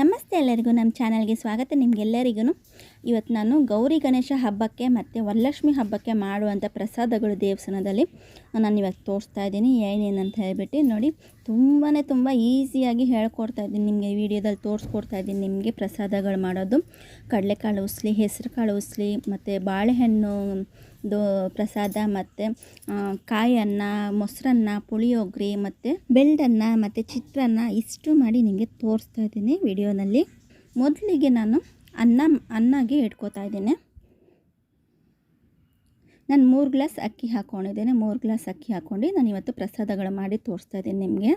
ನಮಸ್ತೆ ಎಲ್ಲರಿಗೂ, ನಮ್ಮ ಚಾನಲ್ಗೆ ಸ್ವಾಗತ ನಿಮಗೆಲ್ಲರಿಗೂ ಇವತ್ತು ನಾನು ಗೌರಿ ಗಣೇಶ ಹಬ್ಬಕ್ಕೆ ಮತ್ತು ವರಲಕ್ಷ್ಮಿ ಹಬ್ಬಕ್ಕೆ ಮಾಡುವಂಥ ಪ್ರಸಾದಗಳು ದೇವಸ್ಥಾನದಲ್ಲಿ ನಾನು ಇವತ್ತು ತೋರಿಸ್ತಾ ಇದ್ದೀನಿ. ಏನೇನಂತ ಹೇಳ್ಬಿಟ್ಟು ನೋಡಿ ತುಂಬಾ ತುಂಬ ಈಸಿಯಾಗಿ ಹೇಳ್ಕೊಡ್ತಾ ಇದ್ದೀನಿ. ನಿಮಗೆ ವಿಡಿಯೋದಲ್ಲಿ ತೋರಿಸ್ಕೊಡ್ತಾ ಇದ್ದೀನಿ ನಿಮಗೆ ಪ್ರಸಾದಗಳು ಮಾಡೋದು. ಕಡಲೆಕಾಳು ಉಸ್ಲಿ ಹೆಸರು ಕಾಳು ಉಸ್ಲಿ, ಮತ್ತು ಬಾಳೆಹಣ್ಣು ದು ಪ್ರಸಾದ ಮತ್ತು ಕಾಯಿ ಅನ್ನ ಮೊಸರನ್ನ, ಪುಳಿಯೋಗರೆ ಮತ್ತು ಬೆಳ್ಳನ್ನ ಮತ್ತು ಚಿತ್ರಾನ್ನ ಇಷ್ಟು ಮಾಡಿ ನಿಮಗೆ ತೋರಿಸ್ತಾ ಇದ್ದೀನಿ ವಿಡಿಯೋನಲ್ಲಿ. ಮೊದಲಿಗೆ ನಾನು ಅನ್ನ, ಅನ್ನಗೆ ಇಟ್ಕೋತಾ ಇದ್ದೀನಿ. ನಾನು ಮೂರು ಗ್ಲಾಸ್ ಅಕ್ಕಿ ಹಾಕ್ಕೊಂಡಿದ್ದೇನೆ ಮೂರು ಗ್ಲಾಸ್ ಅಕ್ಕಿ ಹಾಕ್ಕೊಂಡು ನಾನು ಇವತ್ತು ಪ್ರಸಾದಗಳು ಮಾಡಿ ತೋರಿಸ್ತಾ ಇದ್ದೀನಿ ನಿಮಗೆ.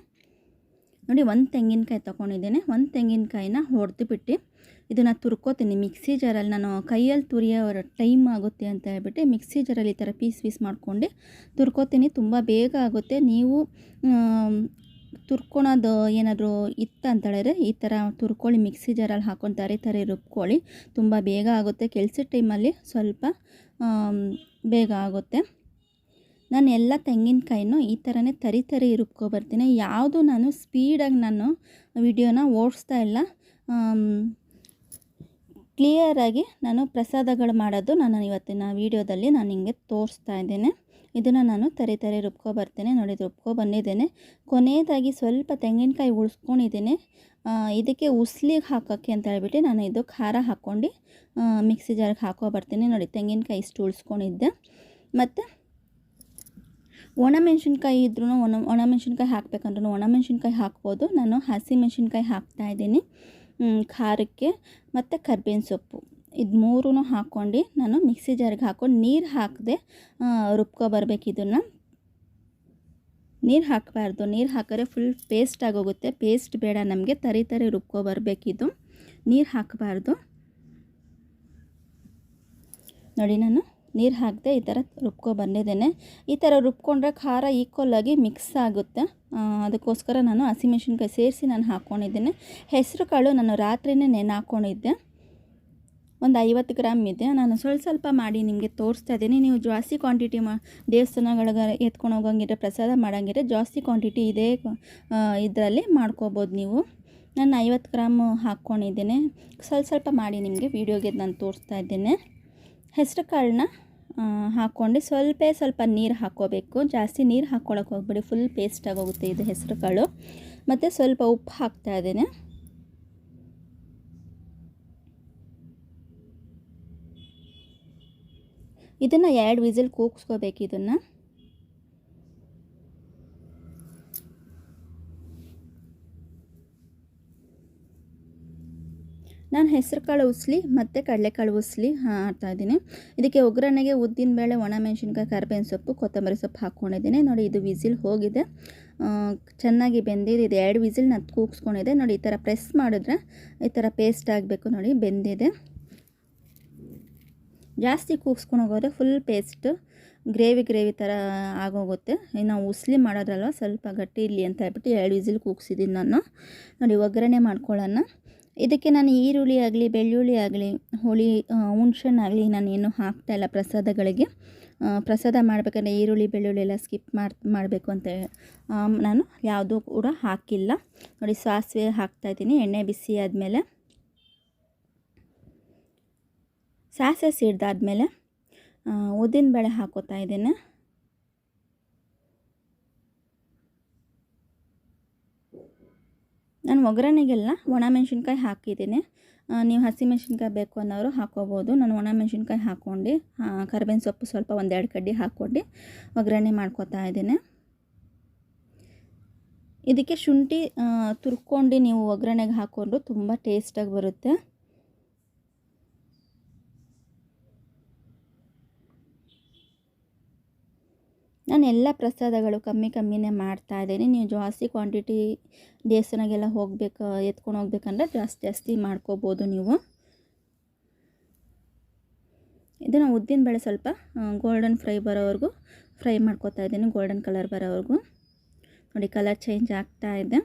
ನೋಡಿ, ಒಂದು ತೆಂಗಿನಕಾಯಿ ತೊಗೊಂಡಿದ್ದೇನೆ. ಒಂದು ತೆಂಗಿನಕಾಯಿನ ಹೊಡೆದು ಬಿಟ್ಟು ಇದನ್ನು ತುರ್ಕೋತೀನಿ. ಮಿಕ್ಸಿ ಜಾರಲ್ಲಿ ನಾನು ಕೈಯಲ್ಲಿ ತುರಿಯೋ ಟೈಮ್ ಆಗುತ್ತೆ ಅಂತ ಹೇಳ್ಬಿಟ್ಟು ಮಿಕ್ಸಿ ಜಾರಲ್ಲಿ ಈ ಥರ ಪೀಸ್ ಪೀಸ್ ಮಾಡಿಕೊಂಡು ತುರ್ಕೋತೀನಿ. ತುಂಬ ಬೇಗ ಆಗುತ್ತೆ. ನೀವು ತುರ್ಕೊಳೋದು ಏನಾದರೂ ಇತ್ತು ಅಂತ ಹೇಳಿದ್ರೆ ಈ ಥರ ತುರ್ಕೊಳ್ಳಿ. ಮಿಕ್ಸಿ ಜಾರಲ್ಲಿ ಹಾಕೊಂಡು ಈ ಥರ ರುಬ್ಕೊಳ್ಳಿ. ತುಂಬ ಬೇಗ ಆಗುತ್ತೆ. ಕೆಲಸದ ಟೈಮಲ್ಲಿ ಸ್ವಲ್ಪ ಬೇಗ ಆಗುತ್ತೆ. ನಾನು ಎಲ್ಲ ತೆಂಗಿನಕಾಯಿನೂ ಈ ಥರನೇ ತರಿ ತರಿ ರುಬ್ಕೊಬರ್ತೀನಿ. ಯಾವುದು ನಾನು ಸ್ಪೀಡಾಗಿ ನಾನು ವಿಡಿಯೋನ ಓಡಿಸ್ತಾ ಇಲ್ಲ. ಕ್ಲಿಯರಾಗಿ ನಾನು ಪ್ರಸಾದಗಳು ಮಾಡೋದು ನಾನು ಇವತ್ತಿನ ವೀಡಿಯೋದಲ್ಲಿ ನಾನು ನಿಮಗೆ ತೋರಿಸ್ತಾ ಇದ್ದೇನೆ. ಇದನ್ನು ನಾನು ತರಿ ತರಿ ರುಬ್ಕೊ ಬರ್ತೇನೆ. ನೋಡಿ ರುಬ್ಕೊ ಬಂದಿದ್ದೇನೆ. ಕೊನೆಯದಾಗಿ ಸ್ವಲ್ಪ ತೆಂಗಿನಕಾಯಿ ಉಳಿಸ್ಕೊಂಡಿದ್ದೇನೆ. ಇದಕ್ಕೆ ಉಸ್ಲಿಗೆ ಹಾಕೋಕ್ಕೆ ಅಂತ ಹೇಳ್ಬಿಟ್ಟು ನಾನು ಇದು ಖಾರ ಹಾಕ್ಕೊಂಡು ಮಿಕ್ಸಿ ಜಾರಿಗೆ ಹಾಕೋ ಬರ್ತೀನಿ. ನೋಡಿ, ತೆಂಗಿನಕಾಯಿ ಇಷ್ಟು ಉಳಿಸ್ಕೊಂಡಿದ್ದೆ. ಮತ್ತು ಒಣಮೆಣ್ಸಿನ್ಕಾಯಿ ಇದ್ರೂ ಒಣ, ಒಣಮೆಣ್ಸಿನ್ಕಾಯಿ ಹಾಕಬೇಕಂದ್ರೂ ಒಣಮೆಣ್ಸಿನ್ಕಾಯಿ ಹಾಕ್ಬೋದು. ನಾನು ಹಸಿ ಮೆಣಸಿನ್ಕಾಯಿ ಹಾಕ್ತಾಯಿದ್ದೀನಿ ಖಾರಕ್ಕೆ ಮತ್ತು ಕರ್ಬೇವಿನ ಸೊಪ್ಪು. ಇದು ಮೂರೂ ಹಾಕ್ಕೊಂಡು ನಾನು ಮಿಕ್ಸಿ ಜಾರಿಗೆ ಹಾಕ್ಕೊಂಡು ನೀರು ಹಾಕದೆ ರುಬ್ಕೊಬರ್ಬೇಕು ಇದನ್ನು. ನೀರು ಹಾಕಬಾರ್ದು. ನೀರು ಹಾಕಿದ್ರೆ ಫುಲ್ ಪೇಸ್ಟ್ ಆಗೋಗುತ್ತೆ. ಪೇಸ್ಟ್ ಬೇಡ ನಮಗೆ. ತರಿ ತರಿ ರುಬ್ಕೊ ಬರಬೇಕಿದು ನೀರು ಹಾಕಬಾರ್ದು. ನೋಡಿ ನಾನು ನೀರು ಹಾಕದೆ ಈ ಥರ ರುಬ್ಕೊ ಬಂದಿದ್ದೇನೆ. ಈ ಥರ ರುಬ್ಕೊಂಡ್ರೆ ಖಾರ ಈಕ್ವಲಾಗಿ ಮಿಕ್ಸ್ ಆಗುತ್ತೆ. ಅದಕ್ಕೋಸ್ಕರ ನಾನು ಹಸಿಮೆಣ್ಸಿನ್ಕಾಯಿ ಸೇರಿಸಿ ನಾನು ಹಾಕ್ಕೊಂಡಿದ್ದೇನೆ ಹೆಸರು ಕಾಳು ನಾನು ರಾತ್ರಿನೇ ನೆನೆ ಹಾಕ್ಕೊಂಡಿದ್ದೆ ಒಂದು ಐವತ್ತು ಗ್ರಾಮ್ ಇದೆ. ನಾನು ಸ್ವಲ್ಪ ಸ್ವಲ್ಪ ಮಾಡಿ ನಿಮಗೆ ತೋರಿಸ್ತಾ ಇದ್ದೀನಿ. ನೀವು ಜಾಸ್ತಿ ಕ್ವಾಂಟಿಟಿ ಮಾ, ದೇವಸ್ಥಾನಗಳಿಗೆ ಎತ್ಕೊಂಡು ಹೋಗಂಗಿದ್ರೆ, ಪ್ರಸಾದ ಮಾಡೋಂಗಿದ್ರೆ ಜಾಸ್ತಿ ಕ್ವಾಂಟಿಟಿ ಇದೇ. ಇದರಲ್ಲಿ ಮಾಡ್ಕೋಬೋದು ನೀವು. ನಾನು ಐವತ್ತು ಗ್ರಾಮ್ ಹಾಕ್ಕೊಂಡಿದ್ದೇನೆ ಸ್ವಲ್ಪ ಸ್ವಲ್ಪ ಮಾಡಿ ನಿಮಗೆ ವೀಡಿಯೋಗೆ ನಾನು ತೋರಿಸ್ತಾ ಇದ್ದೇನೆ. ಹೆಸರು ಕಾಳನ್ನ ಹಾಕ್ಕೊಂಡು ಸ್ವಲ್ಪ ಸ್ವಲ್ಪ ನೀರು ಹಾಕ್ಕೋಬೇಕು ಜಾಸ್ತಿ ನೀರು ಹಾಕ್ಕೊಳಕ್ಕೆ ಹೋಗ್ಬೇಡಿ. ಫುಲ್ ಪೇಸ್ಟ್ ಆಗೋಗುತ್ತೆ ಇದು ಹೆಸರು ಕಾಳು. ಮತ್ತು ಸ್ವಲ್ಪ ಉಪ್ಪು ಹಾಕ್ತಾ ಇದ್ದೇನೆ. ಇದನ್ನು ಎರಡು ವಿಸಿಲ್ ಕೂಗಿಸ್ಕೋಬೇಕು ಇದನ್ನು. ನಾನು ಹೆಸರು ಕಾಳು ಉಸ್ಲಿ, ಮತ್ತು ಕಡಲೆಕಾಳು ಉಸ್ಲಿ ಇದ್ದೀನಿ. ಇದಕ್ಕೆ ಒಗ್ಗರಣೆಗೆ ಉದ್ದಿನ ಉದ್ದಿನಬೇಳೆ ಒಣಮೆಣ್ಸಿನ್ಕಾಯಿ ಕರ್ಬೇವಿನ ಸೊಪ್ಪು, ಕೊತ್ತಂಬರಿ ಸೊಪ್ಪು ಹಾಕ್ಕೊಂಡಿದ್ದೀನಿ. ನೋಡಿ, ಇದು ವಿಸಿಲ್ ಹೋಗಿದೆ. ಚೆನ್ನಾಗಿ ಬೆಂದಿದೆ. ಇದು ಎರಡು ವಿಸಿಲ್ ನಾನು ಕೂಗಿಸ್ಕೊಂಡಿದೆ. ನೋಡಿ, ಈ ಥರ ಪ್ರೆಸ್ ಮಾಡಿದ್ರೆ ಈ ಥರ ಪೇಸ್ಟ್ ಆಗಬೇಕು ನೋಡಿ, ಬೆಂದಿದೆ. ಜಾಸ್ತಿ ಕೂಗಿಸ್ಕೊಂಡು ಫುಲ್ ಪೇಸ್ಟ್ ಗ್ರೇವಿ ಗ್ರೇವಿ ಥರ ಆಗೋಗುತ್ತೆ. ನಾವು ಉಸ್ಲಿ ಮಾಡೋದ್ರಲ್ವ ಸ್ವಲ್ಪ ಗಟ್ಟಿ ಇರಲಿ ಅಂತ ಹೇಳ್ಬಿಟ್ಟು ಎರಡು ವಿಸಿಲ್ ಕೂಗಿಸಿದ್ದೀನಿ ನಾನು. ನೋಡಿ, ಒಗ್ಗರಣೆ ಮಾಡ್ಕೊಳ್ಳೋಣ. ಇದಕ್ಕೆ ನಾನು ಈರುಳ್ಳಿ ಆಗಲಿ, ಬೆಳ್ಳುಳ್ಳಿ ಆಗಲಿ, ಹುಳಿ ಹುಣ್ಸೆಣ್ಣಾಗಲಿ ನಾನು ಏನು ಹಾಕ್ತಾಯಿಲ್ಲ ಪ್ರಸಾದಗಳಿಗೆ. ಪ್ರಸಾದ ಮಾಡಬೇಕಂದ್ರೆ ಈರುಳ್ಳಿ, ಬೆಳ್ಳುಳ್ಳಿ ಎಲ್ಲ ಸ್ಕಿಪ್ ಮಾಡಿ, ಮಾಡಬೇಕು ಅಂತ ನಾನು ಯಾವುದೂ ಕೂಡ ಹಾಕಿಲ್ಲ. ನೋಡಿ, ಸಾಸಿವೆ ಹಾಕ್ತಾಯಿದ್ದೀನಿ ಎಣ್ಣೆ ಬಿಸಿ ಆದಮೇಲೆ. ಸಾಸಿವೆ ಸಿಡ್ದಾದ್ಮೇಲೆ ಉದ್ದಿನಬೇಳೆ ಹಾಕೋತಾ ಇದ್ದೇನೆ. ನಾನು ಒಗ್ಗರಣೆಗೆಲ್ಲ ಒಣಮೆಣ್ಸಿನ್ಕಾಯಿ ಹಾಕಿದ್ದೀನಿ. ನೀವು ಹಸಿಮೆಣ್ಸಿನ್ಕಾಯಿ ಬೇಕು ಅನ್ನೋರು ಹಾಕೋಬೋದು. ನಾನು ಒಣಮೆಣ್ಸಿನ್ಕಾಯಿ ಹಾಕ್ಕೊಂಡು ಕರ್ಬೇವಿನ ಸೊಪ್ಪು ಸ್ವಲ್ಪ ಒಂದೆರಡು ಕಡ್ಡಿ ಹಾಕ್ಕೊಂಡು ಒಗ್ಗರಣೆ ಮಾಡ್ಕೋತಾ ಇದ್ದೀನಿ. ಇದಕ್ಕೆ ಶುಂಠಿ ತುರ್ಕೊಂಡು ನೀವು ಒಗ್ಗರಣೆಗೆ ಹಾಕ್ಕೊಂಡು ತುಂಬ ಟೇಸ್ಟಾಗಿ ಬರುತ್ತೆ. ನಾನು ಎಲ್ಲ ಪ್ರಸಾದಗಳು ಕಮ್ಮಿ ಕಮ್ಮಿನೇ ಮಾಡ್ತಾ ಇದ್ದೀನಿ. ನೀವು ಜಾಸ್ತಿ ಕ್ವಾಂಟಿಟಿ ದೇವಸ್ಥಾನಗೆಲ್ಲ ಹೋಗ್ಬೇಕು, ಎತ್ಕೊಂಡು ಹೋಗ್ಬೇಕಂದ್ರೆ ಜಾಸ್ತಿ ಜಾಸ್ತಿ ಮಾಡ್ಕೋಬೋದು ನೀವು. ಇದನ್ನು ಉದ್ದಿನ ಬೇಳೆ ಸ್ವಲ್ಪ ಗೋಲ್ಡನ್ ಫ್ರೈ ಬರೋವರೆಗೂ ಫ್ರೈ ಮಾಡ್ಕೋತಾ ಇದ್ದೀನಿ ಗೋಲ್ಡನ್ ಕಲರ್ ಬರೋವರೆಗೂ. ನೋಡಿ ಕಲರ್ ಚೇಂಜ್ ಆಗ್ತಾ ಇದೆ.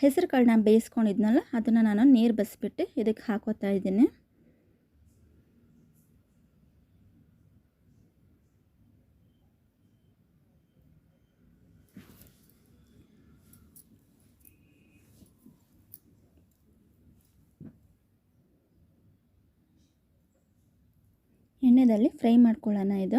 ಹೆಸರು ಕಾಳನ್ನ ಬೇಯಿಸ್ಕೊಂಡಿದ್ನಲ್ಲ ಅದನ್ನು ನಾನು ನೀರು ಬಸ್ಬಿಟ್ಟು ಇದಕ್ಕೆ ಹಾಕೋತಾ ಇದ್ದೀನಿ. ಎಣ್ಣೆದಲ್ಲಿ ಫ್ರೈ ಮಾಡ್ಕೊಳ್ಳೋಣ ಇದು.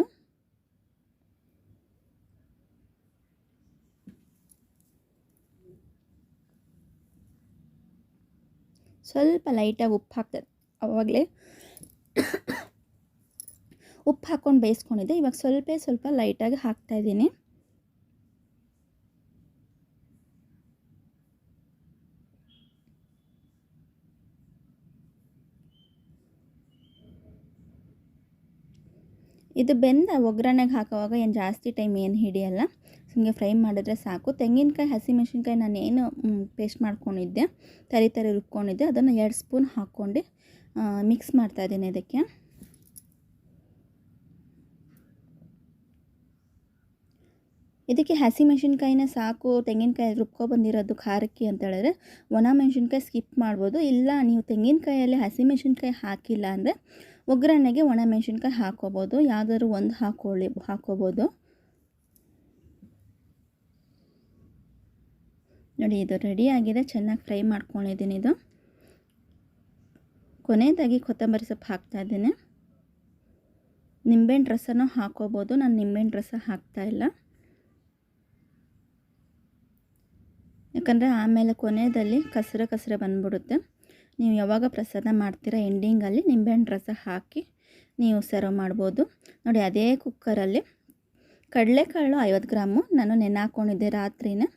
ಸ್ವಲ್ಪ ಲೈಟಾಗಿ ಉಪ್ಪು ಹಾಕ್ತದೆ ಆವಾಗಲೇ ಉಪ್ಪು ಹಾಕ್ಕೊಂಡು ಬೇಯಿಸ್ಕೊಂಡಿದ್ದೆ. ಇವಾಗ ಸ್ವಲ್ಪ ಸ್ವಲ್ಪ ಲೈಟಾಗಿ ಹಾಕ್ತಾಯಿದ್ದೀನಿ ಇದು ಬೆಂದ ಒಗ್ಗರಣೆಗೆ ಹಾಕೋವಾಗ ಏನು ಜಾಸ್ತಿ ಟೈಮ್ ಏನು ಹಿಡಿಯಲ್ಲ. ಹಿಂಗೆ ಫ್ರೈ ಮಾಡಿದ್ರೆ ಸಾಕು. ತೆಂಗಿನಕಾಯಿ ಹಸಿಮೆಣ್ಸಿನ್ಕಾಯಿ ನಾನು ಏನು ಪೇಸ್ಟ್ ಮಾಡ್ಕೊಂಡಿದ್ದೆ. ತರಿ ತರಿ ರುಬ್ಕೊಂಡಿದ್ದೆ. ಅದನ್ನು ಎರಡು ಸ್ಪೂನ್ ಹಾಕ್ಕೊಂಡು ಮಿಕ್ಸ್ ಮಾಡ್ತಾಯಿದ್ದೀನಿ ಇದಕ್ಕೆ. ಇದಕ್ಕೆ ಹಸಿ ಹಸಿಮೆಣ್ಸಿನ್ಕಾಯಿನೇ ಸಾಕು. ತೆಂಗಿನಕಾಯಿ ರುಬ್ಕೊ ಬಂದಿರೋದು ಖಾರಕ್ಕೆ ಅಂತ ಹೇಳಿದ್ರೆ, ಒಣ ಮೆಣಸಿನ್ಕಾಯಿ ಸ್ಕಿಪ್ ಮಾಡ್ಬೋದು. ಇಲ್ಲ, ನೀವು ತೆಂಗಿನಕಾಯಲ್ಲಿ ಹಸಿಮೆಣ್ಸಿನ್ಕಾಯಿ ಹಾಕಿಲ್ಲ ಅಂದರೆ, ಒಗ್ಗರಣೆಗೆ ಒಣ ಮೆಣಸಿನ್ಕಾಯಿ ಹಾಕೋಬೋದು ಯಾವುದಾದ್ರು ಒಂದು ಹಾಕೊಳ್ಳಿ ಹಾಕೋಬೋದು ನೋಡಿ, ಇದು ರೆಡಿ ಆಗಿದೆ. ಚೆನ್ನಾಗಿ ಫ್ರೈ ಮಾಡ್ಕೊಂಡಿದ್ದೀನಿ ಇದು. ಕೊನೆಯದಾಗಿ ಕೊತ್ತಂಬರಿ ಸೊಪ್ಪು ಹಾಕ್ತಾಯಿದ್ದೀನಿ ನಿಂಬೆಹಣ್ಣು ರಸನೂ ಹಾಕೋಬೋದು. ನಾನು ನಿಂಬೆಹಣ್ಣು ರಸ ಹಾಕ್ತಾಯಿಲ್ಲ ಯಾಕಂದರೆ ಆಮೇಲೆ ಕೊನೆಯಲ್ಲಿ ಕಸರೆ ಕಸರೆ ಬಂದುಬಿಡುತ್ತೆ. ನೀವು ಯಾವಾಗ ಪ್ರಸಾದ ಮಾಡ್ತೀರಾ ಎಂಡಿಂಗಲ್ಲಿ ನಿಂಬೆಹಣ್ಣು ರಸ ಹಾಕಿ ನೀವು ಸರ್ವ್ ಮಾಡ್ಬೋದು. ನೋಡಿ, ಅದೇ ಕುಕ್ಕರಲ್ಲಿ ಕಡಲೆಕಾಳು ಐವತ್ತು ಗ್ರಾಮು. ನಾನು ನೆನೆ ಹಾಕ್ಕೊಂಡಿದ್ದೆ ರಾತ್ರಿನೇ.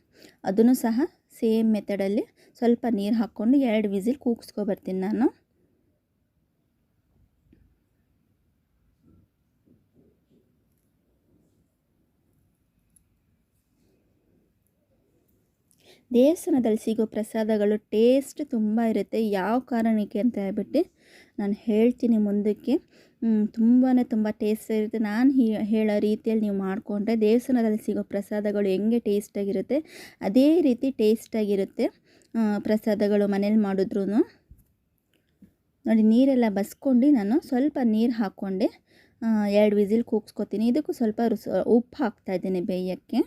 ಅದನ್ನು ಸಹ ಸೇಮ್ ಮೆಥಡಲ್ಲಿ ಸ್ವಲ್ಪ ನೀರು ಹಾಕ್ಕೊಂಡು ಎರಡು ವಿಸಿಲ್ ಕೂಗಿಸ್ಕೊಬರ್ತೀನಿ ನಾನು. ದೇವಸ್ಥಾನದಲ್ಲಿ ಸಿಗೋ ಪ್ರಸಾದಗಳು ಟೇಸ್ಟ್ ತುಂಬ ಇರುತ್ತೆ. ಯಾವ ಕಾರಣಕ್ಕೆ ಅಂತ ಹೇಳ್ಬಿಟ್ಟು ನಾನು ಹೇಳ್ತೀನಿ ಮುಂದಕ್ಕೆ. ತುಂಬಾ ತುಂಬ ಟೇಸ್ಟ್ ಇರುತ್ತೆ. ನಾನು ಹೇಳೋ ರೀತಿಯಲ್ಲಿ ನೀವು ಮಾಡಿಕೊಂಡ್ರೆ ದೇವಸ್ಥಾನದಲ್ಲಿ ಸಿಗೋ ಪ್ರಸಾದಗಳು ಹೆಂಗೆ ಟೇಸ್ಟಾಗಿರುತ್ತೆ ಅದೇ ರೀತಿ ಟೇಸ್ಟಾಗಿರುತ್ತೆ ಪ್ರಸಾದಗಳು ಮನೇಲಿ ಮಾಡಿದ್ರೂ ನೋಡಿ, ನೀರೆಲ್ಲ ಬಸ್ಕೊಂಡು ನಾನು ಸ್ವಲ್ಪ ನೀರು ಹಾಕ್ಕೊಂಡೆ. ಎರಡು ವಿಸಿಲ್ ಕೂಗ್ಸ್ಕೊತೀನಿ. ಇದಕ್ಕೂ ಸ್ವಲ್ಪ ಉಪ್ಪು ಹಾಕ್ತಾಯಿದ್ದೀನಿ ಬೇಯೋಕ್ಕೆ.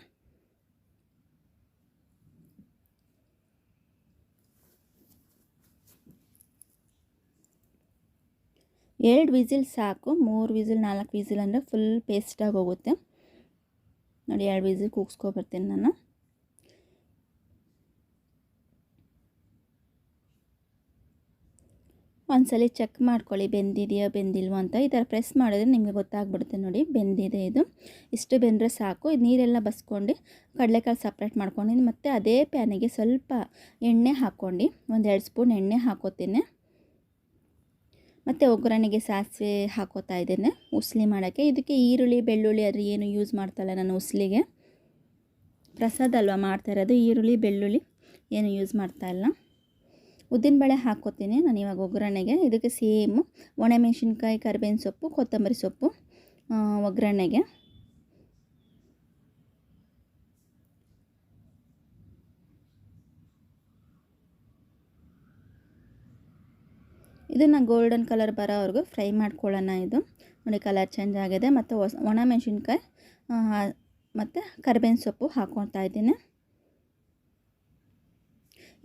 ಎರಡು ವಿಸಿಲ್ ಸಾಕು, ಮೂರು ವಿಸಿಲ್, ನಾಲ್ಕು ವಿಸಿಲ್ ಅಂದರೆ ಫುಲ್ ಪೇಸ್ಟಾಗಿ ಹೋಗುತ್ತೆ. ನೋಡಿ, ಎರಡು ವಿಸಿಲ್ ಕೂಗ್ಸ್ಕೊಬರ್ತೀನಿ ನಾನು. ಒಂದ್ಸಲ ಚೆಕ್ ಮಾಡ್ಕೊಳ್ಳಿ, ಬೆಂದಿದೆಯಾ, ಬೆಂದಿಲ್ವೋ ಅಂತ. ಈ ಥರ ಪ್ರೆಸ್ ಮಾಡಿದ್ರೆ ನಿಮಗೆ ಗೊತ್ತಾಗ್ಬಿಡುತ್ತೆ ನೋಡಿ, ಬೆಂದಿದೆ ಇದು. ಇಷ್ಟು ಬೆಂದರೆ ಸಾಕು. ಇದು ನೀರೆಲ್ಲ ಬಸ್ಕೊಂಡು ಕಡಲೆಕಾಳು ಸಪ್ರೇಟ್ ಮಾಡ್ಕೊಂಡಿದ್ದೀನಿ ಮತ್ತು ಅದೇ ಪ್ಯಾನಿಗೆ ಸ್ವಲ್ಪ ಎಣ್ಣೆ ಹಾಕ್ಕೊಂಡು, ಒಂದೆರಡು ಸ್ಪೂನ್ ಎಣ್ಣೆ ಹಾಕೋತೀನಿ. ಮತ್ತು ಒಗ್ಗರಣೆಗೆ ಸಾಸಿವೆ ಹಾಕೋತಾ ಇದ್ದೇನೆ. ಉಸ್ಲಿ ಮಾಡೋಕ್ಕೆ. ಇದಕ್ಕೆ ಈರುಳ್ಳಿ, ಬೆಳ್ಳುಳ್ಳಿ ಅದು ಏನು ಯೂಸ್ ಮಾಡ್ತಾಯಿಲ್ಲ ನಾನು ಉಸ್ಲಿಗೆ. ಪ್ರಸಾದ ಅಲ್ವಾ ಮಾಡ್ತಾ ಇರೋದು? ಈರುಳ್ಳಿ, ಬೆಳ್ಳುಳ್ಳಿ ಏನು ಯೂಸ್ ಮಾಡ್ತಾಯಿಲ್ಲ ಉದ್ದಿನಬೇಳೆ ಹಾಕ್ಕೋತೀನಿ ನಾನು ಇವಾಗ ಒಗ್ಗರಣೆಗೆ. ಇದಕ್ಕೆ ಸೇಮು ಒಣಮೆಣಸಿನ್ಕಾಯಿ, ಕರಿಬೇವಿನ ಸೊಪ್ಪು, ಕೊತ್ತಂಬರಿ ಸೊಪ್ಪು ಒಗ್ಗರಣೆಗೆ. ಇದನ್ನು ಗೋಲ್ಡನ್ ಕಲರ್ ಬರೋವರೆಗೂ ಫ್ರೈ ಮಾಡ್ಕೊಳ್ಳೋಣ ಇದು. ನೋಡಿ ಕಲರ್ ಚೇಂಜ್ ಆಗಿದೆ. ಮತ್ತು ಒಣ ಮೆಣಸಿನ್ಕಾಯಿ ಮತ್ತು ಕರಿಬೇವಿನ ಸೊಪ್ಪು ಹಾಕ್ಕೊತಾ ಇದ್ದೀನಿ.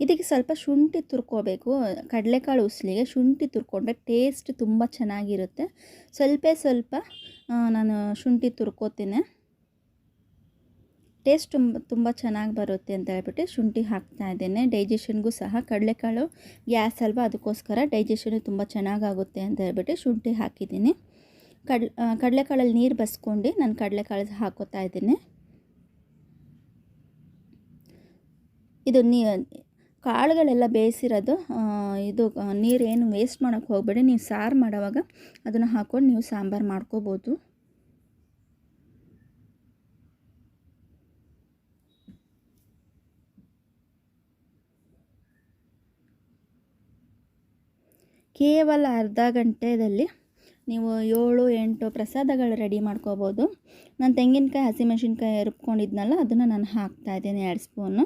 ಇದಕ್ಕೆ ಸ್ವಲ್ಪ ಶುಂಠಿ ತುರ್ಕೋಬೇಕು. ಕಡಲೆಕಾಳು ಉಸ್ಲಿಗೆ ಶುಂಠಿ ತುರ್ಕೊಂಡ್ರೆ ಟೇಸ್ಟ್ ತುಂಬ ಚೆನ್ನಾಗಿರುತ್ತೆ. ಸ್ವಲ್ಪ ಸ್ವಲ್ಪ ನಾನು ಶುಂಠಿ ತುರ್ಕೋತೀನಿ. ಟೇಸ್ಟ್ ತುಂಬ ತುಂಬ ಚೆನ್ನಾಗಿ ಬರುತ್ತೆ ಅಂತ ಹೇಳ್ಬಿಟ್ಟು ಶುಂಠಿ ಹಾಕ್ತಾ ಇದ್ದೇನೆ. ಡೈಜೆಷನ್ಗೂ ಸಹ ಕಡಲೆಕಾಳು, ಗ್ಯಾಸ್ ಅಲ್ವಾ ಅದಕ್ಕೋಸ್ಕರ ಡೈಜೆಷನು ತುಂಬ ಚೆನ್ನಾಗಾಗುತ್ತೆ ಅಂತ ಹೇಳ್ಬಿಟ್ಟು ಶುಂಠಿ ಹಾಕಿದ್ದೀನಿ. ಕಡ್ ಕಡಲೆಕಾಳಲ್ಲಿ ನೀರು ಬಸ್ಕೊಂಡು ನಾನು ಕಡಲೆಕಾಳು ಹಾಕೋತಾ ಇದ್ದೀನಿ. ಇದು ನೀ, ಕಾಳುಗಳೆಲ್ಲ ಬೇಯಿಸಿರೋದು ಇದು ನೀರೇನು ವೇಸ್ಟ್ ಮಾಡೋಕ್ಕೆ ಹೋಗಬೇಡಿ. ನೀವು ಸಾರು ಮಾಡೋವಾಗ ಅದನ್ನು ಹಾಕ್ಕೊಂಡು ನೀವು ಸಾಂಬಾರು ಮಾಡ್ಕೋಬೋದು. ಕೇವಲ ಅರ್ಧ ಗಂಟೆಯಲ್ಲಿ ನೀವು ಏಳು, ಎಂಟು ಪ್ರಸಾದಗಳು ರೆಡಿ ಮಾಡ್ಕೋಬೋದು. ನಾನು ತೆಂಗಿನಕಾಯಿ ಹಸಿಮೆಣಸಿನ್ಕಾಯಿ ರುಬ್ಕೊಂಡಿದ್ನಲ್ಲ, ಅದನ್ನು ನಾನು ಹಾಕ್ತಾಯಿದ್ದೀನಿ ಎರಡು ಸ್ಪೂನು.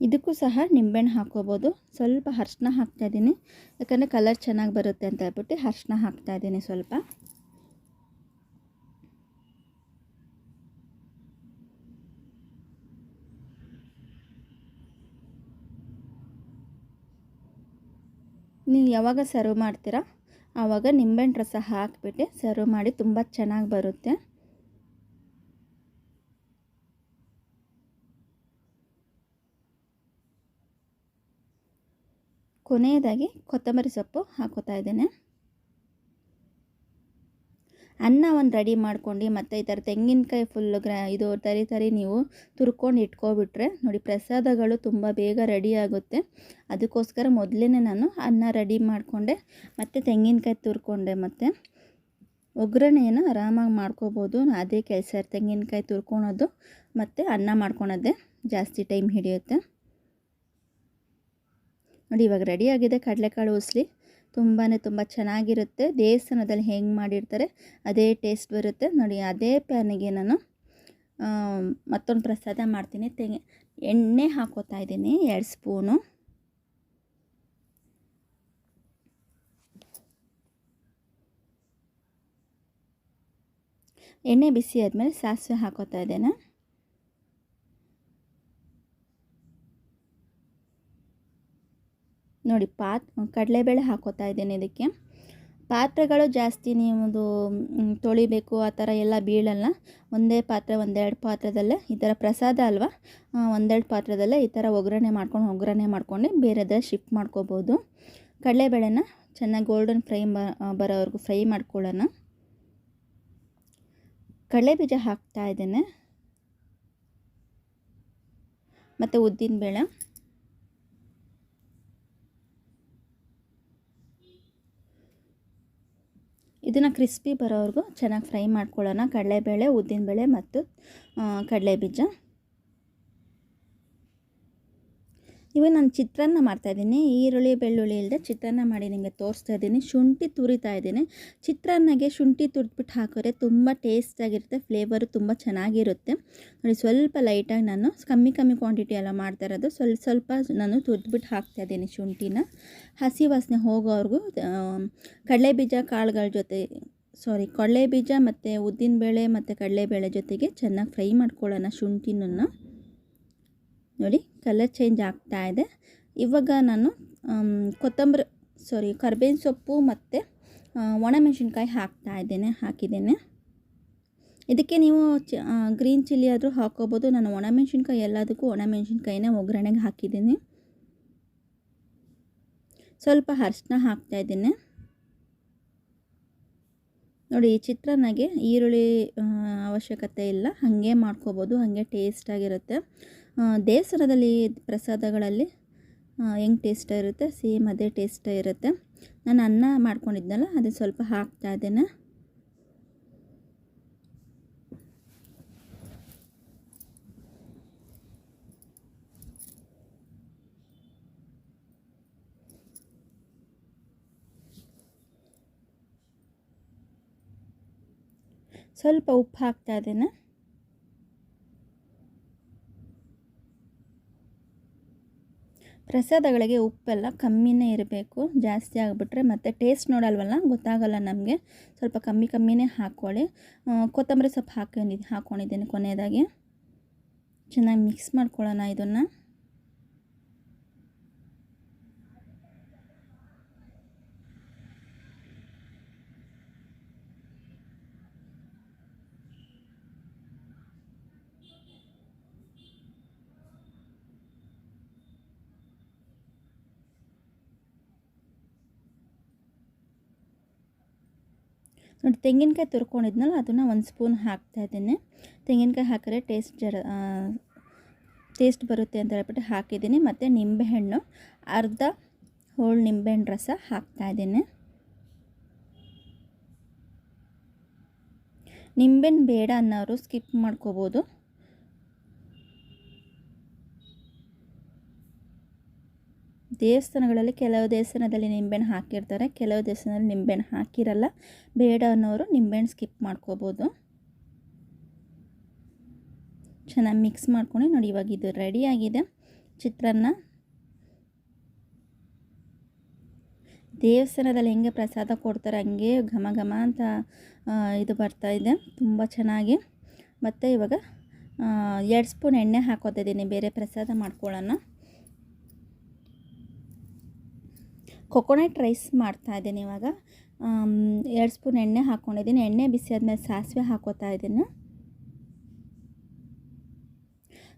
ಇದಕ್ಕೂ ಸಹ ನಿಂಬೆಹಣ್ಣು ಹಾಕ್ಕೋಬೋದು. ಸ್ವಲ್ಪ ಅರ್ಶಿನ ಹಾಕ್ತಾಯಿದ್ದೀನಿ ಯಾಕಂದರೆ ಕಲರ್ ಚೆನ್ನಾಗಿ ಬರುತ್ತೆ ಅಂತ ಹೇಳ್ಬಿಟ್ಟು ಅರ್ಶಿನ ಹಾಕ್ತಾಯಿದ್ದೀನಿ ಸ್ವಲ್ಪ. ನೀವು ಯಾವಾಗ ಸರ್ವ್ ಮಾಡ್ತೀರಾ? ಆವಾಗ ನಿಂಬೆಹಣ್ಣು ರಸ ಹಾಕಿಬಿಟ್ಟು ಸರ್ವ್ ಮಾಡಿ ತುಂಬ ಚೆನ್ನಾಗಿ ಬರುತ್ತೆ. ಕೊನೆಯದಾಗಿ ಕೊತ್ತಂಬರಿ ಸೊಪ್ಪು ಹಾಕೋತಾ ಇದ್ದೇನೆ. ಅನ್ನ ಒಂದು ರೆಡಿ ಮಾಡ್ಕೊಂಡು ಮತ್ತು ಈ ಥರ ತೆಂಗಿನಕಾಯಿ ಫುಲ್ಲು ಗ್ರಾ ಇದು ತರಿ ತರಿ ನೀವು ತುರ್ಕೊಂಡು ಇಟ್ಕೊಬಿಟ್ರೆ ನೋಡಿ ಪ್ರಸಾದಗಳು ತುಂಬ ಬೇಗ ರೆಡಿ ಆಗುತ್ತೆ. ಅದಕ್ಕೋಸ್ಕರ ಮೊದಲೇ ನಾನು ಅನ್ನ ರೆಡಿ ಮಾಡಿಕೊಂಡೆ, ಮತ್ತು ತೆಂಗಿನಕಾಯಿ ತುರ್ಕೊಂಡೆ ಮತ್ತು ಒಗ್ಗರಣೆಯನ್ನು ಆರಾಮಾಗಿ ಮಾಡ್ಕೋಬೋದು. ಅದೇ ಕೆಲಸ ತೆಂಗಿನಕಾಯಿ ತುರ್ಕೊಳೋದು ಮತ್ತು ಅನ್ನ ಮಾಡ್ಕೊಳೋದೇ ಜಾಸ್ತಿ ಟೈಮ್ ಹಿಡಿಯುತ್ತೆ. ನೋಡಿ ಇವಾಗ ರೆಡಿಯಾಗಿದೆ ಕಡಲೆಕಾಳು ಉಸ್ಲಿ. ತುಂಬಾ ತುಂಬ ಚೆನ್ನಾಗಿರುತ್ತೆ. ದೇವಸ್ಥಾನದಲ್ಲಿ ಹೆಂಗೆ ಮಾಡಿರ್ತಾರೆ ಅದೇ ಟೇಸ್ಟ್ ಬರುತ್ತೆ. ನೋಡಿ, ಅದೇ ಪ್ಯಾನಿಗೆ ನಾನು ಮತ್ತೊಂದು ಪ್ರಸಾದ ಮಾಡ್ತೀನಿ. ತೆಂಗಿ, ಎಣ್ಣೆ ಹಾಕೋತಾ ಇದ್ದೀನಿ, ಎರಡು ಸ್ಪೂನು. ಎಣ್ಣೆ ಬಿಸಿ ಆದಮೇಲೆ ಸಾಸಿವೆ ಹಾಕೋತಾ ಇದ್ದೇನೆ. ನೋಡಿ, ಪಾತ್, ಕಡಲೆಬೇಳೆ ಹಾಕೋತಾ ಇದ್ದೇನೆ ಇದಕ್ಕೆ. ಪಾತ್ರೆಗಳು ಜಾಸ್ತಿ ನೀವು ತೊಳಿಬೇಕು, ಆ ಥರ ಎಲ್ಲ ಬೀಳಲ್ಲ. ಒಂದೇ ಪಾತ್ರೆ, ಒಂದೆರಡು ಪಾತ್ರದಲ್ಲೇ. ಈ ಥರ ಪ್ರಸಾದ ಅಲ್ವಾ? ಒಂದೆರಡು ಪಾತ್ರದಲ್ಲೇ ಈ ಥರ ಒಗ್ಗರಣೆ ಮಾಡ್ಕೊಂಡು ಒಗ್ಗರಣೆ ಮಾಡ್ಕೊಂಡು ಬೇರೆದ್ರೆ ಶಿಫ್ಟ್ ಮಾಡ್ಕೋಬೋದು. ಕಡಲೆಬೇಳೆನ ಚೆನ್ನಾಗಿ ಗೋಲ್ಡನ್ ಫ್ರೈ ಬರೋವರೆಗೂ ಫ್ರೈ ಮಾಡ್ಕೊಳ್ಳೋಣ. ಕಡಲೆ ಬೀಜ ಹಾಕ್ತಾ ಇದ್ದೇನೆ. ಮತ್ತು ಉದ್ದಿನಬೇಳೆ. ಇದನ್ನು ಕ್ರಿಸ್ಪಿ ಬರೋವರೆಗೂ ಚೆನ್ನಾಗಿ ಫ್ರೈ ಮಾಡ್ಕೊಳ್ಳೋಣ. ಕಡಲೆಬೇಳೆ ಉದ್ದಿನಬೇಳೆ ಮತ್ತು ಕಡಲೆ ಬೀಜ ಇವಾಗ ನಾನು ಚಿತ್ರಾನ್ನ ಮಾಡ್ತಾಯಿದ್ದೀನಿ ಈರುಳ್ಳಿ, ಬೆಳ್ಳುಳ್ಳಿ ಇಲ್ಲದೆ ಚಿತ್ರಾನ್ನ ಮಾಡಿ ನಿಮಗೆ ತೋರಿಸ್ತಾ ಇದ್ದೀನಿ. ಶುಂಠಿ ತುರಿತಾ ಇದ್ದೀನಿ. ಚಿತ್ರಾನ್ನಗೆ ಶುಂಠಿ ತುರಿದ್ಬಿಟ್ಟು ಹಾಕಿದ್ರೆ ತುಂಬ ಟೇಸ್ಟಾಗಿರುತ್ತೆ, ಫ್ಲೇವರು ತುಂಬ ಚೆನ್ನಾಗಿರುತ್ತೆ. ನೋಡಿ, ಸ್ವಲ್ಪ ಲೈಟಾಗಿ ನಾನು ಕಮ್ಮಿ ಕಮ್ಮಿ ಕ್ವಾಂಟಿಟಿ ಎಲ್ಲ ಮಾಡ್ತಾ ಇರೋದು. ಸ್ವಲ್ಪ ಸ್ವಲ್ಪ ನಾನು ತುರಿದ್ಬಿಟ್ಟು ಹಾಕ್ತಾಯಿದ್ದೀನಿ ಶುಂಠಿನ. ಹಸಿ ವಾಸನೆ ಹೋಗೋವ್ರಿಗೂ ಕಡಲೆ ಬೀಜ ಕಾಳುಗಳ ಜೊತೆ ಸಾರಿ ಕಡಲೆ ಬೀಜ ಮತ್ತು ಉದ್ದಿನಬೇಳೆ ಮತ್ತು ಕಡಲೆಬೇಳೆ ಜೊತೆಗೆ ಚೆನ್ನಾಗಿ ಫ್ರೈ ಮಾಡ್ಕೊಳ್ಳೋಣ ಶುಂಠಿನನ್ನು. ನೋಡಿ. ಕಲರ್ ಚೇಂಜ್ ಆಗ್ತಾ ಇದೆ. ಇವಾಗ ನಾನು ಕೊತ್ತಂಬರಿ ಸಾರಿ ಕರ್ಬೇವಿನ ಸೊಪ್ಪು ಮತ್ತು ಒಣಮೆಣಸಿನ್ಕಾಯಿ ಹಾಕ್ತಾ ಇದ್ದೇನೆ, ಹಾಕಿದ್ದೇನೆ. ಇದಕ್ಕೆ ನೀವು ಚ ಗ್ರೀನ್ ಚಿಲ್ಲಿ ಆದರೂ ಹಾಕೋಬೋದು. ನಾನು ಒಣಮೆಣಸಿನ್ಕಾಯಿ ಎಲ್ಲದಕ್ಕೂ ಒಣಮೆಣ್ಸಿನ್ಕಾಯಿನ ಒಗ್ಗರಣೆಗೆ ಹಾಕಿದ್ದೀನಿ. ಸ್ವಲ್ಪ ಅರ್ಶಿನ ಇದ್ದೇನೆ. ನೋಡಿ, ಈ ಚಿತ್ರಾನ್ನಗೆ ಈರುಳ್ಳಿ ಅವಶ್ಯಕತೆ ಇಲ್ಲ. ಹಾಗೆ ಮಾಡ್ಕೋಬೋದು, ಹಾಗೆ ಟೇಸ್ಟಾಗಿರುತ್ತೆ ದೇವಸ್ಥಾನದಲ್ಲಿ ಪ್ರಸಾದಗಳಲ್ಲಿ ಹೆಂಗೆ ಟೇಸ್ಟ್ ಇರುತ್ತೆ? ಸೇಮ್ ಅದೇ ಟೇಸ್ಟ್ ಇರುತ್ತೆ. ನಾನು ಅನ್ನ ಮಾಡ್ಕೊಂಡಿದ್ನಲ್ಲ ಅದು ಸ್ವಲ್ಪ ಹಾಕ್ತಾ ಇದ್ದೇನೆ. ಸ್ವಲ್ಪ ಉಪ್ಪು ಹಾಕ್ತಾ ಇದ್ದೇನೆ. ಪ್ರಸಾದಗಳಿಗೆ ಉಪ್ಪೆಲ್ಲ ಕಮ್ಮಿನೇ ಇರಬೇಕು, ಜಾಸ್ತಿ ಆಗಿಬಿಟ್ರೆ ಮತ್ತು ಟೇಸ್ಟ್ ನೋಡಲ್ವಲ್ಲ, ಗೊತ್ತಾಗಲ್ಲ ನಮಗೆ. ಸ್ವಲ್ಪ ಕಮ್ಮಿ ಕಮ್ಮಿನೇ ಹಾಕ್ಕೊಳ್ಳಿ. ಕೊತ್ತಂಬರಿ ಸೊಪ್ಪು ಹಾಕೊಂಡಿದ್ದು ಹಾಕ್ಕೊಂಡಿದ್ದೀನಿ ಕೊನೆಯದಾಗಿ. ಚೆನ್ನಾಗಿ ಮಿಕ್ಸ್ ಮಾಡ್ಕೊಳ್ಳೋಣ ಇದನ್ನು. ನೋಡಿ ತೆಂಗಿನಕಾಯಿ ತುರ್ಕೊಂಡಿದ್ನಲ್ಲ, ಅದನ್ನು ಒಂದು ಸ್ಪೂನ್ ಹಾಕ್ತಾ ಇದ್ದೀನಿ. ತೆಂಗಿನಕಾಯಿ ಹಾಕಿದ್ರೆ ಟೇಸ್ಟ್ ಜರ ಟೇಸ್ಟ್ ಬರುತ್ತೆ ಅಂತ ಹೇಳ್ಬಿಟ್ಟು ಹಾಕಿದ್ದೀನಿ. ಮತ್ತು ನಿಂಬೆಹಣ್ಣು, ಅರ್ಧ ಹೋಳು ನಿಂಬೆಹಣ್ಣು ರಸ ಹಾಕ್ತಾ ಇದ್ದೀನಿ. ನಿಂಬೆಹಣ್ಣು ಬೇಡ ಅನ್ನೋರು ಸ್ಕಿಪ್ ಮಾಡ್ಕೋಬೋದು. ದೇವಸ್ಥಾನಗಳಲ್ಲಿ ಕೆಲವು ದೇವಸ್ಥಾನದಲ್ಲಿ ನಿಂಬೆಹಣ್ಣು ಹಾಕಿರ್ತಾರೆ, ಕೆಲವು ದೇವಸ್ಥಾನದಲ್ಲಿ ನಿಂಬೆಹಣ್ಣು ಹಾಕಿರಲ್ಲ. ಬೇಡ ಅನ್ನೋರು ನಿಂಬೆಹಣ್ಣು ಸ್ಕಿಪ್ ಮಾಡ್ಕೋಬೋದು. ಚೆನ್ನಾಗಿ ಮಿಕ್ಸ್ ಮಾಡ್ಕೊಂಡು ನೋಡಿ, ಇವಾಗ ಇದು ರೆಡಿಯಾಗಿದೆ ಚಿತ್ರಾನ್ನ. ದೇವಸ್ಥಾನದಲ್ಲಿ ಹೆಂಗೆ ಪ್ರಸಾದ ಕೊಡ್ತಾರೆ, ಹಂಗೆ ಘಮ ಘಮ ಅಂತ ಇದು ಬರ್ತಾಯಿದೆ ತುಂಬ ಚೆನ್ನಾಗಿ. ಮತ್ತು ಇವಾಗ ಎರಡು ಸ್ಪೂನ್ ಎಣ್ಣೆ ಹಾಕೋತಿದ್ದೀನಿ ಬೇರೆ ಪ್ರಸಾದ ಮಾಡ್ಕೊಳ್ಳೋಣ. ಕೊಕೊನೆಟ್ ರೈಸ್ ಮಾಡ್ತಾ ಇದ್ದೀನಿ ಇವಾಗ. ಎರಡು ಸ್ಪೂನ್ ಎಣ್ಣೆ ಹಾಕ್ಕೊಂಡಿದ್ದೀನಿ ಎಣ್ಣೆ ಬಿಸಿ ಆದಮೇಲೆ ಸಾಸಿವೆ ಹಾಕೋತಾ ಇದ್ದೀನಿ.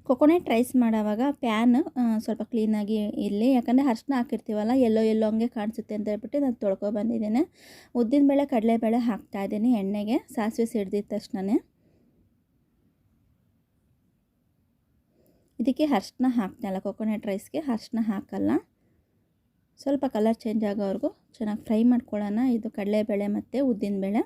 ಕೊಕೊನಟ್ ರೈಸ್ ಮಾಡೋವಾಗ ಪ್ಯಾನ್ ಸ್ವಲ್ಪ ಕ್ಲೀನಾಗಿ ಇರಲಿ. ಯಾಕಂದರೆ ಅರ್ಶಿನ ಹಾಕಿರ್ತೀವಲ್ಲ ಎಲ್ಲೋ ಎಲ್ಲೋ ಹಂಗೆ ಕಾಣಿಸುತ್ತೆ ಅಂತ ಹೇಳ್ಬಿಟ್ಟು ನಾನು ತೊಳ್ಕೊ ಬಂದಿದ್ದೇನೆ. ಉದ್ದಿನಬೇಳೆ ಕಡಲೆಬೇಳೆ ಹಾಕ್ತಾಯಿದ್ದೀನಿ ಎಣ್ಣೆಗೆ. ಸಾಸಿವೆ ಸಿಡ್ದಿದ ತಕ್ಷಣ ಇದಕ್ಕೆ ಅರ್ಶಿನ ಹಾಕ್ತಲ್ಲ ಕೊಕೊನೆಟ್ ರೈಸ್ಗೆ ಅರ್ಶಿನ ಹಾಕಲ್ಲ. ಸ್ವಲ್ಪ ಕಲರ್ ಚೇಂಜ್ ಆಗೋವರೆಗೂ ಚೆನ್ನಾಗಿ ಫ್ರೈ ಮಾಡ್ಕೊಳ್ಳೋಣ. ಇದು ಕಡಲೆಬೇಳೆ ಮತ್ತು ಉದ್ದಿನಬೇಳೆ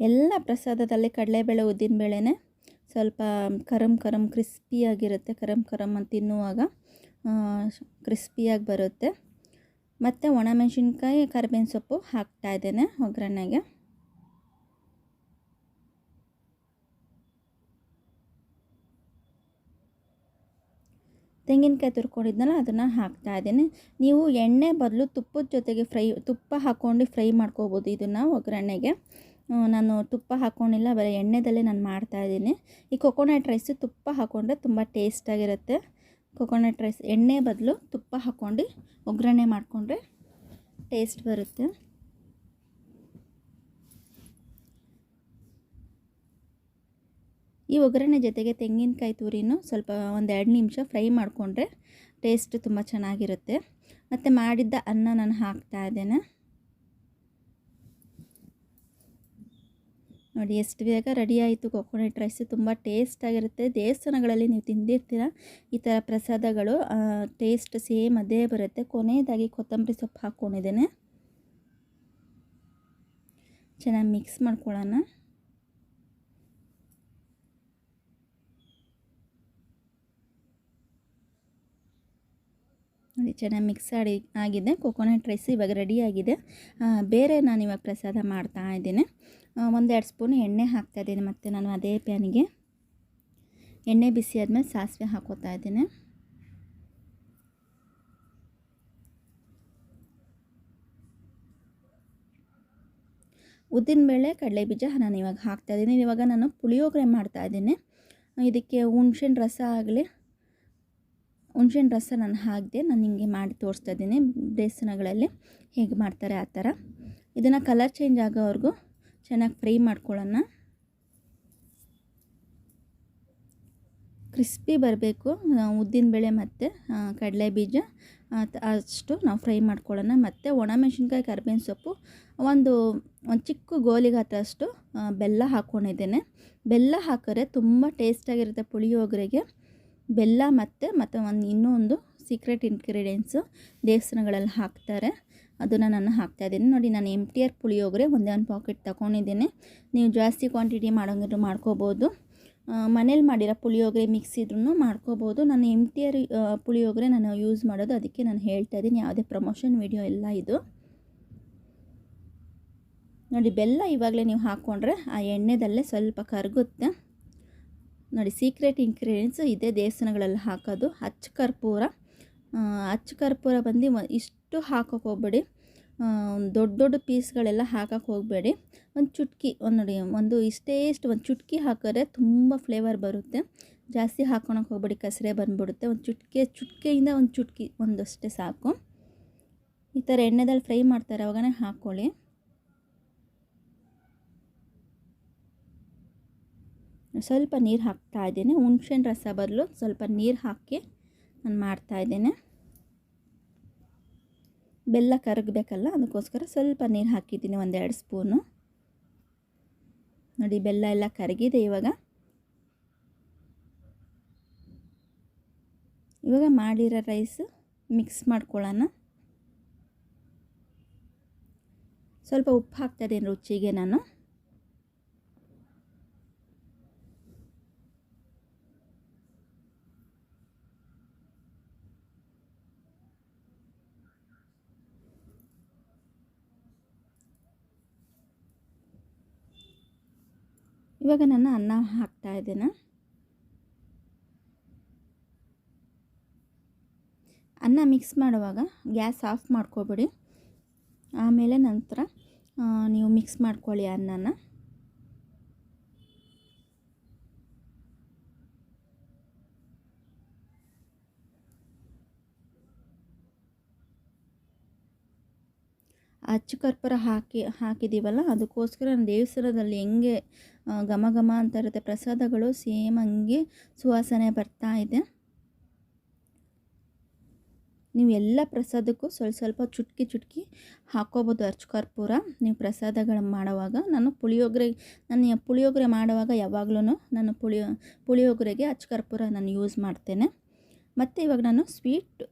ಎಲ್ಲ ಪ್ರಸಾದದಲ್ಲಿ ಕಡಲೆಬೇಳೆ ಉದ್ದಿನಬೇಳೆನೇ ಸ್ವಲ್ಪ ಕರಮ್ ಕರಮ್ ಕ್ರಿಸ್ಪಿಯಾಗಿರುತ್ತೆ ಕರಮ್ ಕರಮ್ ಅಂತ ತಿನ್ನುವಾಗ ಕ್ರಿಸ್ಪಿಯಾಗಿ ಬರುತ್ತೆ. ಮತ್ತು ಒಣಮೆಣಸಿನ್ಕಾಯಿ ಕರಿಬೇವಿನ ಸೊಪ್ಪು ಹಾಕ್ತಾಯಿದ್ದೇನೆ ಒಗ್ಗರಣೆಗೆ. ತೆಂಗಿನಕಾಯಿ ತುರ್ಕೊಂಡಿದ್ನಲ್ಲ ಅದನ್ನು ಹಾಕ್ತಾ ಇದ್ದೀನಿ. ನೀವು ಎಣ್ಣೆ ಬದಲು ತುಪ್ಪದ ಜೊತೆಗೆ ಫ್ರೈ, ತುಪ್ಪ ಹಾಕ್ಕೊಂಡು ಫ್ರೈ ಮಾಡ್ಕೋಬೋದು ಇದನ್ನು ಒಗ್ಗರಣೆಗೆ. ನಾನು ತುಪ್ಪ ಹಾಕ್ಕೊಂಡಿಲ್ಲ ಬರೀ ಎಣ್ಣೆದಲ್ಲೇ ನಾನು ಮಾಡ್ತಾಯಿದ್ದೀನಿ ಈ ಕೊಕೊನಟ್ ರೈಸು ತುಪ್ಪ ಹಾಕ್ಕೊಂಡ್ರೆ ತುಂಬ ಟೇಸ್ಟಾಗಿರುತ್ತೆ ಕೊಕೊನಟ್ ರೈಸ್ ಎಣ್ಣೆ ಬದಲು ತುಪ್ಪ ಹಾಕ್ಕೊಂಡು ಒಗ್ಗರಣೆ ಮಾಡಿಕೊಂಡ್ರೆ ಟೇಸ್ಟ್ ಬರುತ್ತೆ. ಈ ಒಗ್ಗರಣೆ ಜೊತೆಗೆ ತೆಂಗಿನಕಾಯಿ ತುರಿನೂ ಸ್ವಲ್ಪ ಒಂದು ಎರಡು ನಿಮಿಷ ಫ್ರೈ ಮಾಡಿಕೊಂಡ್ರೆ ಟೇಸ್ಟ್ ತುಂಬ ಚೆನ್ನಾಗಿರುತ್ತೆ. ಮತ್ತು ಮಾಡಿದ್ದ ಅನ್ನ ನಾನು ಹಾಕ್ತಾ ಇದ್ದೇನೆ. ನೋಡಿ, ಎಷ್ಟು ಬೇಗ ರೆಡಿ ಆಯಿತು. ಕೊಕೊನಟ್ ರೈಸ್ ತುಂಬ ಟೇಸ್ಟಾಗಿರುತ್ತೆ ದೇವಸ್ಥಾನಗಳಲ್ಲಿ ನೀವು ತಿಂದಿರ್ತೀರ, ಈ ಥರ ಪ್ರಸಾದಗಳು ಟೇಸ್ಟ್ ಸೇಮ್ ಅದೇ ಬರುತ್ತೆ. ಕೊನೆಯದಾಗಿ ಕೊತ್ತಂಬರಿ ಸೊಪ್ಪು ಹಾಕ್ಕೊಂಡಿದ್ದೇನೆ. ಚೆನ್ನಾಗಿ ಮಿಕ್ಸ್ ಮಾಡ್ಕೊಳ್ಳೋಣ. ನೋಡಿ, ಚೆನ್ನಾಗಿ ಮಿಕ್ಸ್ ಆಡಿ, ಆಗಿದೆ. ಕೊಕೊನಟ್ ರೈಸ್ ಇವಾಗ ರೆಡಿಯಾಗಿದೆ ಬೇರೆ ನಾನು ಇವಾಗ ಪ್ರಸಾದ ಮಾಡ್ತಾ ಇದ್ದೀನಿ. ಒಂದೆರಡು ಸ್ಪೂನ್ ಎಣ್ಣೆ ಹಾಕ್ತಾ ಇದ್ದೀನಿ ಮತ್ತು ನಾನು ಅದೇ ಪ್ಯಾನಿಗೆ ಎಣ್ಣೆ ಬಿಸಿ ಆದಮೇಲೆ ಸಾಸಿವೆ ಹಾಕೋತಾ ಇದ್ದೀನಿ. ಉದ್ದಿನ ಬೇಳೆ, ಕಡಲೆ ಬೀಜ ನಾನು ಇವಾಗ ಹಾಕ್ತಾಯಿದ್ದೀನಿ ಇವಾಗ ನಾನು ಪುಳಿಯೋಗರೆ ಮಾಡ್ತಾಯಿದ್ದೀನಿ ಇದಕ್ಕೆ ಹುಣ್ಸಿನ ರಸ ಆಗಲಿ ಹುಣ್ಸಿನ ರಸ ನಾನು ಹಾಕಿದೆ ನಾನು ಹಿಂಗೆ ಮಾಡಿ ತೋರಿಸ್ತಾ ಇದ್ದೀನಿ ಬೇಸನಗಳಲ್ಲಿ ಹೇಗೆ ಮಾಡ್ತಾರೆ ಆ ಥರ. ಇದನ್ನು ಕಲರ್ ಚೇಂಜ್ ಆಗೋವರೆಗೂ ಚೆನ್ನಾಗಿ ಫ್ರೈ ಮಾಡ್ಕೊಳ್ಳೋಣ. ಕ್ರಿಸ್ಪಿ ಬರಬೇಕು ಉದ್ದಿನಬೇಳೆ ಮತ್ತು ಕಡಲೆ ಬೀಜ ಅಷ್ಟು ನಾವು ಫ್ರೈ ಮಾಡ್ಕೊಳ್ಳೋಣ. ಮತ್ತು ಒಣಮೆಣಸಿನ್ಕಾಯಿ ಕರ್ಬೇವಿನ ಸೊಪ್ಪು, ಒಂದು ಒಂದು ಚಿಕ್ಕ ಗೋಲಿಗೆ ಅಷ್ಟು ಬೆಲ್ಲ ಹಾಕ್ಕೊಂಡಿದ್ದೇನೆ. ಬೆಲ್ಲ ಹಾಕಿದ್ರೆ ತುಂಬ ಟೇಸ್ಟಾಗಿರುತ್ತೆ ಪುಳಿಯೋಗರೆಗೆ. ಬೆಲ್ಲ ಮತ್ತು ಮತ್ತು ಒಂದು ಇನ್ನೂ ಒಂದು ಸೀಕ್ರೆಟ್ ಇನ್ಗ್ರೀಡಿಯೆಂಟ್ಸು ದೇವಸ್ಥಾನಗಳಲ್ಲಿ ಹಾಕ್ತಾರೆ. ಅದನ್ನು ನಾನು ಹಾಕ್ತಾ ಇದ್ದೀನಿ. ನೋಡಿ, ನಾನು ಎಂ ಟಿ ಆರ್ ಪುಳಿಯೋಗರೆ ಒಂದೇ ಒಂದು ಪಾಕೆಟ್ ತೊಗೊಂಡಿದ್ದೀನಿ ನೀವು ಜಾಸ್ತಿ ಕ್ವಾಂಟಿಟಿ ಮಾಡೋಂಗಿದ್ರು ಮಾಡ್ಕೋಬೋದು. ಮನೇಲಿ ಮಾಡಿರೋ ಪುಳಿಯೋಗರೆ ಮಿಕ್ಸ್ ಇದ್ರೂ ಮಾಡ್ಕೋಬೋದು. ನಾನು ಎಂ ಟಿ ಆರ್ ಪುಳಿಯೋಗರೆ ನಾನು ಯೂಸ್ ಮಾಡೋದು. ಅದಕ್ಕೆ ನಾನು ಹೇಳ್ತಾ ಇದ್ದೀನಿ. ಯಾವುದೇ ಪ್ರಮೋಷನ್ ವಿಡಿಯೋ ಎಲ್ಲ ಇದು. ನೋಡಿ, ಬೆಲ್ಲ ಇವಾಗಲೇ ನೀವು ಹಾಕ್ಕೊಂಡ್ರೆ ಆ ಎಣ್ಣೆದಲ್ಲೇ ಸ್ವಲ್ಪ ಕರಗುತ್ತೆ. ನೋಡಿ ಸೀಕ್ರೆಟ್ ಇಂಗ್ರೀಡಿಯೆಂಟ್ಸು ಇದೇ ದೇವಸ್ಥಾನಗಳಲ್ಲಿ ಹಾಕೋದು. ಅಚ್ಚು ಕರ್ಪೂರ. ಅಚ್ಚು ಕರ್ಪೂರ ಬಂದು ಇಷ್ಟು ಹಾಕೋಕೆ ಹೋಗ್ಬೇಡಿ. ದೊಡ್ಡ ದೊಡ್ಡ ಪೀಸ್ಗಳೆಲ್ಲ ಹಾಕೋಕೆ ಹೋಗಬೇಡಿ. ಒಂದು ಚುಟ್ಕಿ, ಒಂದು ನೋಡಿ, ಒಂದು ಇಷ್ಟೇ ಇಷ್ಟು ಒಂದು ಚುಟ್ಕಿ ಹಾಕಿದ್ರೆ ತುಂಬ ಫ್ಲೇವರ್ ಬರುತ್ತೆ. ಜಾಸ್ತಿ ಹಾಕೊಳಕ್ಕೆ ಹೋಗ್ಬೇಡಿ, ಕಸರೆ ಬಂದುಬಿಡುತ್ತೆ. ಒಂದು ಚುಟ್ಕೆ, ಚುಟ್ಕೆಯಿಂದ ಒಂದು ಚುಟ್ಕಿ ಒಂದಷ್ಟೇ ಸಾಕು. ಈ ಥರ ಎಣ್ಣೆದಲ್ಲಿ ಫ್ರೈ ಮಾಡ್ತಾರೆ, ಅವಾಗನೇ ಹಾಕ್ಕೊಳ್ಳಿ. ಸ್ವಲ್ಪ ನೀರು ಹಾಕ್ತಾ ಇದ್ದೇನೆ. ಹುಣ್ಸೆಹಣ್ಣು ರಸ ಬದಲು ಸ್ವಲ್ಪ ನೀರು ಹಾಕಿ ನಾನು ಮಾಡ್ತಾ ಇದ್ದೇನೆ. ಬೆಲ್ಲ ಕರಗಬೇಕಲ್ಲ, ಅದಕ್ಕೋಸ್ಕರ ಸ್ವಲ್ಪ ನೀರು ಹಾಕಿದ್ದೀನಿ, ಒಂದೆರಡು ಸ್ಪೂನು. ನೋಡಿ, ಬೆಲ್ಲ ಎಲ್ಲ ಕರಗಿದೆ ಇವಾಗ. ಇವಾಗ ಮಾಡಿರೋ ರೈಸ್ ಮಿಕ್ಸ್ ಮಾಡ್ಕೊಳ್ಳೋಣ. ಸ್ವಲ್ಪ ಉಪ್ಪು ಹಾಕ್ತಾಯಿದ್ದೀನಿ ರುಚಿಗೆ ನಾನು. ಇವಾಗ ನಾನು ಅನ್ನ ಹಾಕ್ತಾ ಇದ್ದೇನೆ. ಅನ್ನ ಮಿಕ್ಸ್ ಮಾಡುವಾಗ ಗ್ಯಾಸ್ ಆಫ್ ಮಾಡ್ಕೊಬಿಡಿ. ಆಮೇಲೆ ನಂತರ ನೀವು ಮಿಕ್ಸ್ ಮಾಡ್ಕೊಳ್ಳಿ ಅನ್ನನ. ಅಚ್ಚು ಕರ್ಪೂರ ಹಾಕಿ ಹಾಕಿದ್ದೀವಲ್ಲ ಅದಕ್ಕೋಸ್ಕರ ದೇವಸ್ಥಾನದಲ್ಲಿ ಹೆಂಗೆ ಘಮ ಘಮ ಅಂತ ಇರುತ್ತೆ ಪ್ರಸಾದಗಳು, ಸೇಮ್ ಹಂಗೆ ಸುವಾಸನೆ ಬರ್ತಾ ಇದೆ. ನೀವು ಎಲ್ಲ ಪ್ರಸಾದಕ್ಕೂ ಸ್ವಲ್ಪ ಸ್ವಲ್ಪ ಚುಟ್ಕಿ ಚುಟ್ಕಿ ಹಾಕೋಬೋದು ಅಚ್ಚು ಕರ್ಪೂರ ನೀವು ಪ್ರಸಾದಗಳು ಮಾಡುವಾಗ ನಾನು ಪುಳಿಯೋಗರೆ ನಾನು ಪುಳಿಯೋಗರೆ ಮಾಡುವಾಗ ಯಾವಾಗಲೂ ನಾನು ಪುಳಿಯೋ, ಪುಳಿಯೋಗರೆಗೆ ಅಚ್ಚು ಕರ್ಪೂರ ನಾನು ಯೂಸ್ ಮಾಡ್ತೇನೆ. ಮತ್ತು ಇವಾಗ ನಾನು ಸ್ವೀಟ್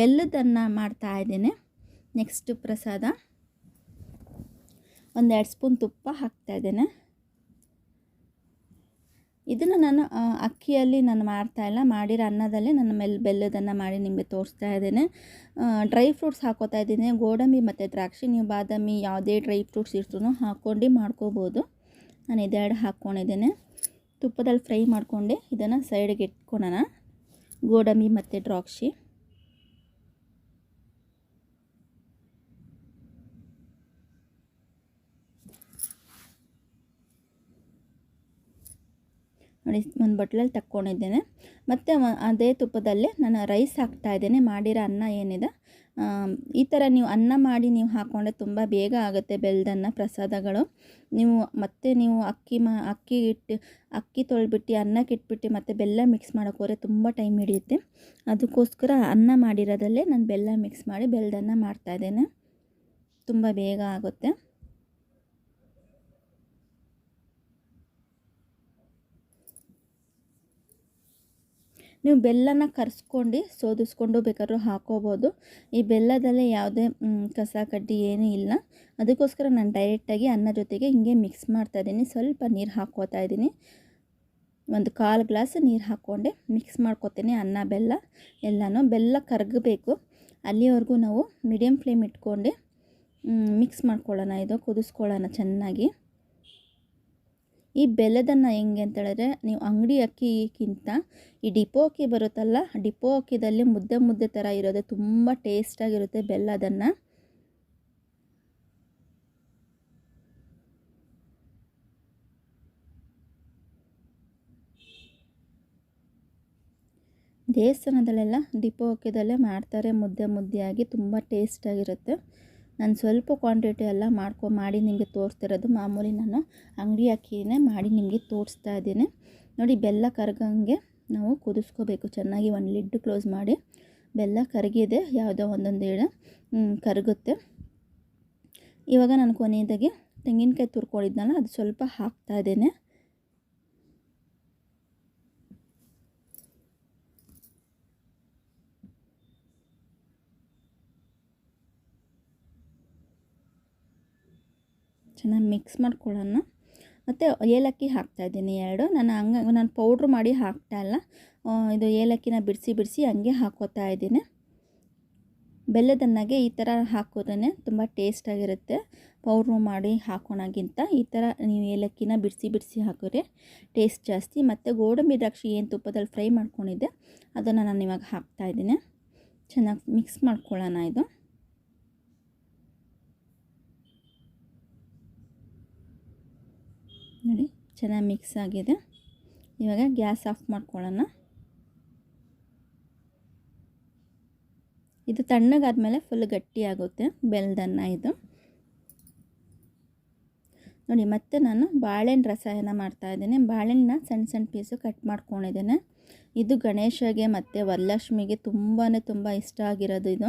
ಬೆಲ್ಲದನ್ನು ಮಾಡ್ತಾ ಇದ್ದೇನೆ. ನೆಕ್ಸ್ಟ್ ಪ್ರಸಾದ. ಒಂದೆರಡು ಸ್ಪೂನ್ ತುಪ್ಪ ಹಾಕ್ತಾ ಇದ್ದೇನೆ. ಇದನ್ನು ನಾನು ಅಕ್ಕಿಯಲ್ಲಿ ನಾನು ಮಾಡ್ತಾ ಇಲ್ಲ. ಮಾಡಿರೋ ಅನ್ನದಲ್ಲೇ ನಾನು ಮೆಲ್ ಬೆಲ್ಲದನ್ನು ಮಾಡಿ ನಿಮಗೆ ತೋರಿಸ್ತಾ ಇದ್ದೇನೆ. ಡ್ರೈ ಫ್ರೂಟ್ಸ್ ಹಾಕೋತಾ ಇದ್ದೀನಿ. ಗೋಡಂಬಿ ಮತ್ತು ದ್ರಾಕ್ಷಿ, ನೀವು ಬಾದಾಮಿ ಯಾವುದೇ ಡ್ರೈ ಫ್ರೂಟ್ಸ್ ಇರ್ತೂ ಹಾಕ್ಕೊಂಡು ಮಾಡ್ಕೋಬೋದು. ನಾನು ಇದೆರಡು ಹಾಕ್ಕೊಂಡಿದ್ದೇನೆ. ತುಪ್ಪದಲ್ಲಿ ಫ್ರೈ ಮಾಡಿಕೊಂಡೆ ಇದನ್ನು ಸೈಡಿಗೆ ಇಟ್ಕೊಳೋಣ ಗೋಡಂಬಿ ಮತ್ತು ದ್ರಾಕ್ಷಿ. ನೋಡಿ, ಒಂದು ಬಟ್ಲಲ್ಲಿ ತಕ್ಕೊಂಡಿದ್ದೇನೆ. ಮತ್ತು ಅದೇ ತುಪ್ಪದಲ್ಲೇ ನಾನು ರೈಸ್ ಹಾಕ್ತಾ ಇದ್ದೇನೆ. ಮಾಡಿರೋ ಅನ್ನ ಏನಿದೆ? ಈ ಥರ ನೀವು ಅನ್ನ ಮಾಡಿ ನೀವು ಹಾಕ್ಕೊಂಡ್ರೆ ತುಂಬ ಬೇಗ ಆಗುತ್ತೆ ಬೆಲ್ದನ್ನ ಪ್ರಸಾದಗಳು. ನೀವು ಮತ್ತೆ ನೀವು ಅಕ್ಕಿ ಮಾ, ಅಕ್ಕಿ ಇಟ್ಟು, ಅಕ್ಕಿ ತೊಳ್ಬಿಟ್ಟು, ಅನ್ನಕ್ಕೆ ಇಟ್ಬಿಟ್ಟು ಮತ್ತೆ ಬೆಲ್ಲ ಮಿಕ್ಸ್ ಮಾಡೋಕೆ ಹೋದರೆ ತುಂಬ ಟೈಮ್ ಹಿಡಿಯುತ್ತೆ. ಅದಕ್ಕೋಸ್ಕರ ಅನ್ನ ಮಾಡಿರೋದಲ್ಲೇ ನಾನು ಬೆಲ್ಲ ಮಿಕ್ಸ್ ಮಾಡಿ ಬೆಲ್ದನ್ನ ಮಾಡ್ತಾಯಿದ್ದೇನೆ ತುಂಬ ಬೇಗ ಆಗುತ್ತೆ. ನೀವು ಬೆಲ್ಲನ ಕರೆಸ್ಕೊಂಡು ಸೋದಿಸ್ಕೊಂಡು ಬೇಕಾದ್ರೂ ಹಾಕೋಬೋದು. ಈ ಬೆಲ್ಲದಲ್ಲೇ ಯಾವುದೇ ಕಸ, ಕಡ್ಡಿ ಏನೂ ಇಲ್ಲ. ಅದಕ್ಕೋಸ್ಕರ ನಾನು ಡೈರೆಕ್ಟಾಗಿ ಅನ್ನ ಜೊತೆಗೆ ಹಿಂಗೆ ಮಿಕ್ಸ್ ಮಾಡ್ತಾ ಇದ್ದೀನಿ. ಸ್ವಲ್ಪ ನೀರು ಹಾಕೋತಾ ಇದ್ದೀನಿ. ಒಂದು ಕಾಲು ಗ್ಲಾಸ್ ನೀರು ಹಾಕ್ಕೊಂಡೆ ಮಿಕ್ಸ್ ಮಾಡ್ಕೊತೀನಿ ಅನ್ನ, ಬೆಲ್ಲ ಎಲ್ಲನೂ. ಬೆಲ್ಲ ಕರಗಬೇಕು. ಅಲ್ಲಿವರೆಗೂ ನಾವು ಮೀಡಿಯಮ್ ಫ್ಲೇಮ್ ಇಟ್ಕೊಂಡು ಮಿಕ್ಸ್ ಮಾಡ್ಕೊಳ್ಳೋಣ. ಇದು ಕುದಿಸ್ಕೊಳ್ಳೋಣ ಚೆನ್ನಾಗಿ. ಈ ಬೆಲ್ಲದನ್ನು ಹೆಂಗೆ ಅಂತ ಹೇಳಿದ್ರೆ, ನೀವು ಅಂಗಡಿ ಅಕ್ಕಿಗಿಂತ ಈ ಡಿಪೋ ಅಕ್ಕಿ ಬರುತ್ತಲ್ಲ, ಡಿಪೋ ಅಕ್ಕಿದಲ್ಲಿ ಮುದ್ದೆ ಮುದ್ದೆ ಥರ ಇರೋದು ತುಂಬ ಟೇಸ್ಟಾಗಿರುತ್ತೆ ಬೆಲ್ಲದನ್ನು. ದೇವಸ್ಥಾನದಲ್ಲೆಲ್ಲ ಡಿಪೋ ಅಕ್ಕಿದಲ್ಲೇ ಮಾಡ್ತಾರೆ, ಮುದ್ದೆ ಮುದ್ದೆಯಾಗಿ ತುಂಬ ಟೇಸ್ಟಾಗಿರುತ್ತೆ ನಾನು ಸ್ವಲ್ಪ ಕ್ವಾಂಟಿಟಿ ಎಲ್ಲ ಮಾಡ್ಕೊ, ಮಾಡಿ ನಿಮಗೆ ತೋರಿಸ್ತಿರೋದು ಮಾಮೂಲಿ ನಾನು ಅಂಗಡಿ ಅಕ್ಕಿನೇ ಮಾಡಿ ನಿಮಗೆ ತೋರಿಸ್ತಾ ಇದ್ದೀನಿ. ನೋಡಿ ಬೆಲ್ಲ ಕರಗಂಗೆ ನಾವು ಕುದಿಸ್ಕೋಬೇಕು. ಚೆನ್ನಾಗಿ ಒಂದು ಲಿಡ್ ಕ್ಲೋಸ್ ಮಾಡಿ ಬೆಲ್ಲ ಕರಗಿದೆ, ಯಾವುದೋ ಒಂದೊಂದು ಎಳೆ ಕರಗುತ್ತೆ. ಇವಾಗ ನಾನು ಕೊನೆಯದಾಗಿ ತೆಂಗಿನಕಾಯಿ ತುರ್ಕೊಂಡಿದ್ನಲ್ಲ, ಅದು ಸ್ವಲ್ಪ ಹಾಕ್ತಾ ಇದ್ದೇನೆ. ಚೆನ್ನಾಗಿ ಮಿಕ್ಸ್ ಮಾಡ್ಕೊಳ್ಳೋಣ. ಮತ್ತು ಏಲಕ್ಕಿ ಹಾಕ್ತಾ ಇದ್ದೀನಿ ಎರಡು. ನಾನು ಹಂಗೆ, ನಾನು ಪೌಡ್ರ್ ಮಾಡಿ ಹಾಕ್ತಾ ಇಲ್ಲ. ಇದು ಏಲಕ್ಕಿನ ಬಿಡಿಸಿ ಬಿಡಿಸಿ ಹಂಗೆ ಹಾಕೋತಾ ಇದ್ದೀನಿ. ಬೆಲ್ಲದನ್ನಾಗೆ ಈ ಥರ ಹಾಕೋದ್ರೆ ತುಂಬ ಟೇಸ್ಟಾಗಿರುತ್ತೆ ಪೌಡ್ರು ಮಾಡಿ ಹಾಕೋಣಗಿಂತ ಈ ಥರ ನೀವು ಏಲಕ್ಕಿನ ಬಿಡಿಸಿ ಬಿಡಿಸಿ ಹಾಕಿದ್ರೆ ಟೇಸ್ಟ್ ಜಾಸ್ತಿ. ಮತ್ತು ಗೋಡಂಬಿ ದ್ರಾಕ್ಷಿ ಏನು ತುಪ್ಪದಲ್ಲಿ ಫ್ರೈ ಮಾಡ್ಕೊಂಡಿದ್ದೆ, ಅದನ್ನು ನಾನು ಇವಾಗ ಹಾಕ್ತಾ ಇದ್ದೀನಿ. ಚೆನ್ನಾಗಿ ಮಿಕ್ಸ್ ಮಾಡ್ಕೊಳ್ಳೋಣ ಇದು. ನೋಡಿ, ಚೆನ್ನಾಗಿ ಮಿಕ್ಸ್ ಆಗಿದೆ. ಇವಾಗ ಗ್ಯಾಸ್ ಆಫ್ ಮಾಡ್ಕೊಳ್ಳೋಣ. ಇದು ತಣ್ಣಗಾದ್ಮೇಲೆ ಫುಲ್ ಗಟ್ಟಿಯಾಗುತ್ತೆ, ಬೆಲ್ದನ್ನ ಇದು. ನೋಡಿ, ಮತ್ತೆ ನಾನು ಬಾಳೆಹಣ್ಣು ರಸಾಯನ ಮಾಡ್ತಾಯಿದ್ದೀನಿ ಬಾಳೆಹಣ್ಣನ್ನ ಸಣ್ಣ ಸಣ್ಣ ಪೀಸು ಕಟ್ ಮಾಡ್ಕೊಂಡಿದ್ದೇನೆ. ಇದು ಗಣೇಶಗೆ ಮತ್ತು ವರಲಕ್ಷ್ಮಿಗೆ ತುಂಬಾ ತುಂಬ ಇಷ್ಟ ಆಗಿರೋದು ಇದು.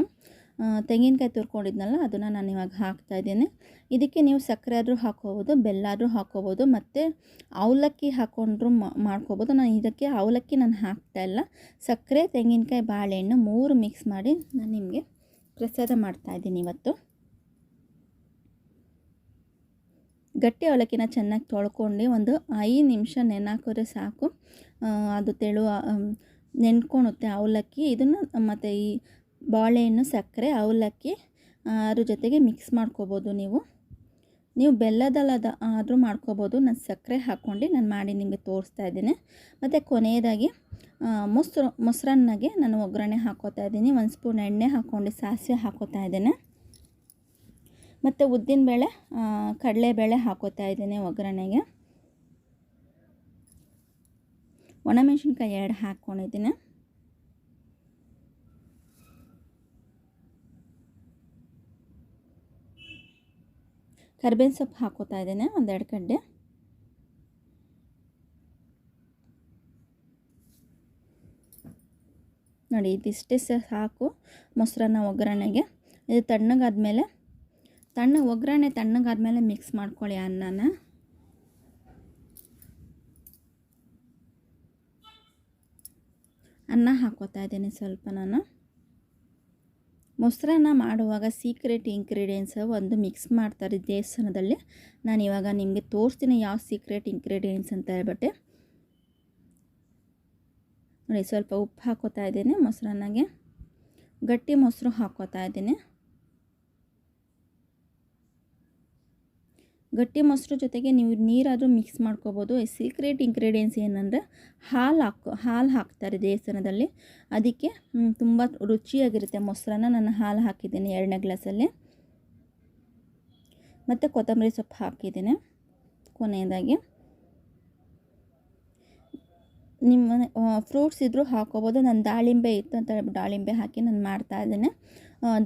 ತೆಂಗಿನಕಾಯಿ ತುರ್ಕೊಂಡಿದ್ನಲ್ಲ, ಅದನ್ನು ನಾನು ಇವಾಗ ಹಾಕ್ತಾ ಇದ್ದೀನಿ. ಇದಕ್ಕೆ ನೀವು ಸಕ್ಕರೆ ಆದರೂ ಹಾಕೋಬೋದು ಬೆಲ್ಲ ಆದರೂ ಹಾಕ್ಕೋಬೋದು, ಮತ್ತು ಅವಲಕ್ಕಿ ಹಾಕ್ಕೊಂಡ್ರು ಮಾಡ್ಕೋಬೋದು. ನಾನು ಇದಕ್ಕೆ ಅವಲಕ್ಕಿ ನಾನು ಹಾಕ್ತಾ ಇಲ್ಲ. ಸಕ್ಕರೆ, ತೆಂಗಿನಕಾಯಿ, ಬಾಳೆಹಣ್ಣು ಮೂರು ಮಿಕ್ಸ್ ಮಾಡಿ ನಾನು ನಿಮಗೆ ಪ್ರಸಾದ ಮಾಡ್ತಾಯಿದ್ದೀನಿ ಇವತ್ತು. ಗಟ್ಟಿ ಅವಲಕ್ಕಿನ ಚೆನ್ನಾಗಿ ತೊಳ್ಕೊಂಡು ಒಂದು ಐದು ನಿಮಿಷ ನೆನಾಕಿದ್ರೆ ಸಾಕು. ಅದು ತೆಳು ನೆನ್ಕೊಳುತ್ತೆ ಅವಲಕ್ಕಿ. ಇದನ್ನು ಮತ್ತು ಈ ಬಾಳೆಹಣ್ಣು, ಸಕ್ಕರೆ, ಅವಲಕ್ಕಿ ಅದ್ರ ಜೊತೆಗೆ ಮಿಕ್ಸ್ ಮಾಡ್ಕೋಬೋದು ನೀವು. ನೀವು ಬೆಲ್ಲದಲ್ಲದ ಆದರೂ ಮಾಡ್ಕೋಬೋದು. ನಾನು ಸಕ್ಕರೆ ಹಾಕ್ಕೊಂಡು ನಾನು ಮಾಡಿ ನಿಮಗೆ ತೋರಿಸ್ತಾ ಇದ್ದೀನಿ. ಮತ್ತು ಕೊನೆಯದಾಗಿ ಮೊಸರು, ಮೊಸರನ್ನಾಗೆ ನಾನು ಒಗ್ಗರಣೆ ಹಾಕೋತಾ ಇದ್ದೀನಿ. ಒಂದು ಸ್ಪೂನ್ ಎಣ್ಣೆ ಹಾಕ್ಕೊಂಡು ಸಾಸಿವೆ ಹಾಕೋತಾ ಇದ್ದೇನೆ. ಮತ್ತು ಉದ್ದಿನಬೇಳೆ ಕಡಲೆಬೇಳೆ ಹಾಕೋತಾ ಇದ್ದೀನಿ ಒಗ್ಗರಣೆಗೆ. ಒಣಮೆಣಸಿನ್ಕಾಯಿ ಎರಡು ಹಾಕ್ಕೊಂಡಿದ್ದೀನಿ. ಕರ್ಬೇವಿನ ಸೊಪ್ಪು ಹಾಕೋತಾ ಇದ್ದೇನೆ, ಒಂದೆರಡು ಕಡ್ಡೆ ನೋಡಿ, ಇದಿಷ್ಟೇ ಸಾಕು ಮೊಸರನ್ನ ಒಗ್ಗರಣೆಗೆ. ಇದು ತಣ್ಣಗಾದ್ಮೇಲೆ, ತಣ್ಣ, ಒಗ್ಗರಣೆ ತಣ್ಣಗಾದ್ಮೇಲೆ ಮಿಕ್ಸ್ ಮಾಡ್ಕೊಳ್ಳಿ ಅನ್ನನ. ಅನ್ನ ಹಾಕೋತಾ ಇದ್ದೀನಿ ಸ್ವಲ್ಪ ನಾನು. ಮೊಸರನ್ನ ಮಾಡುವಾಗ ಸೀಕ್ರೆಟ್ ಇಂಗ್ರೀಡಿಯೆಂಟ್ಸ್ ಒಂದು ಮಿಕ್ಸ್ ಮಾಡ್ತಾರೆ ದೇವಸ್ಥಾನದಲ್ಲಿ. ನಾನು ಇವಾಗ ನಿಮಗೆ ತೋರಿಸ್ತೀನಿ ಯಾವ ಸೀಕ್ರೆಟ್ ಇಂಗ್ರೀಡಿಯೆಂಟ್ಸ್ ಅಂತ ಹೇಳ್ಬಿಟ್ಟು. ನೋಡಿ, ಸ್ವಲ್ಪ ಉಪ್ಪು ಹಾಕೋತಾ ಇದ್ದೀನಿ ಮೊಸರನ್ನಾಗೆ. ಗಟ್ಟಿ ಮೊಸರು ಹಾಕೋತಾ ಇದ್ದೀನಿ. ಗಟ್ಟಿ ಮೊಸರು ಜೊತೆಗೆ ನೀವು ನೀರಾದರೂ ಮಿಕ್ಸ್ ಮಾಡ್ಕೋಬೋದು. ಸೀಕ್ರೆಟ್ ಇಂಗ್ರೀಡಿಯೆಂಟ್ಸ್ ಏನಂದರೆ ಹಾಲು ಹಾಕೋ, ಹಾಲು ಹಾಕ್ತಾರೆ ದೇವಸ್ಥಾನದಲ್ಲಿ. ಅದಕ್ಕೆ ತುಂಬ ರುಚಿಯಾಗಿರುತ್ತೆ ಮೊಸರನ್ನ. ನಾನು ಹಾಲು ಹಾಕಿದ್ದೀನಿ ಎರಡನೇ ಗ್ಲಾಸಲ್ಲಿ. ಮತ್ತು ಕೊತ್ತಂಬರಿ ಸೊಪ್ಪು ಹಾಕಿದ್ದೀನಿ ಕೊನೆಯದಾಗಿ. ನಿಮ್ಮ ಫ್ರೂಟ್ಸ್ ಇದ್ದರೂ ಹಾಕೋಬೋದು. ನಾನು ದಾಳಿಂಬೆ ಇತ್ತು ಅಂತ ದಾಳಿಂಬೆ ಹಾಕಿ ನಾನು ಮಾಡ್ತಾ ಇದ್ದೇನೆ.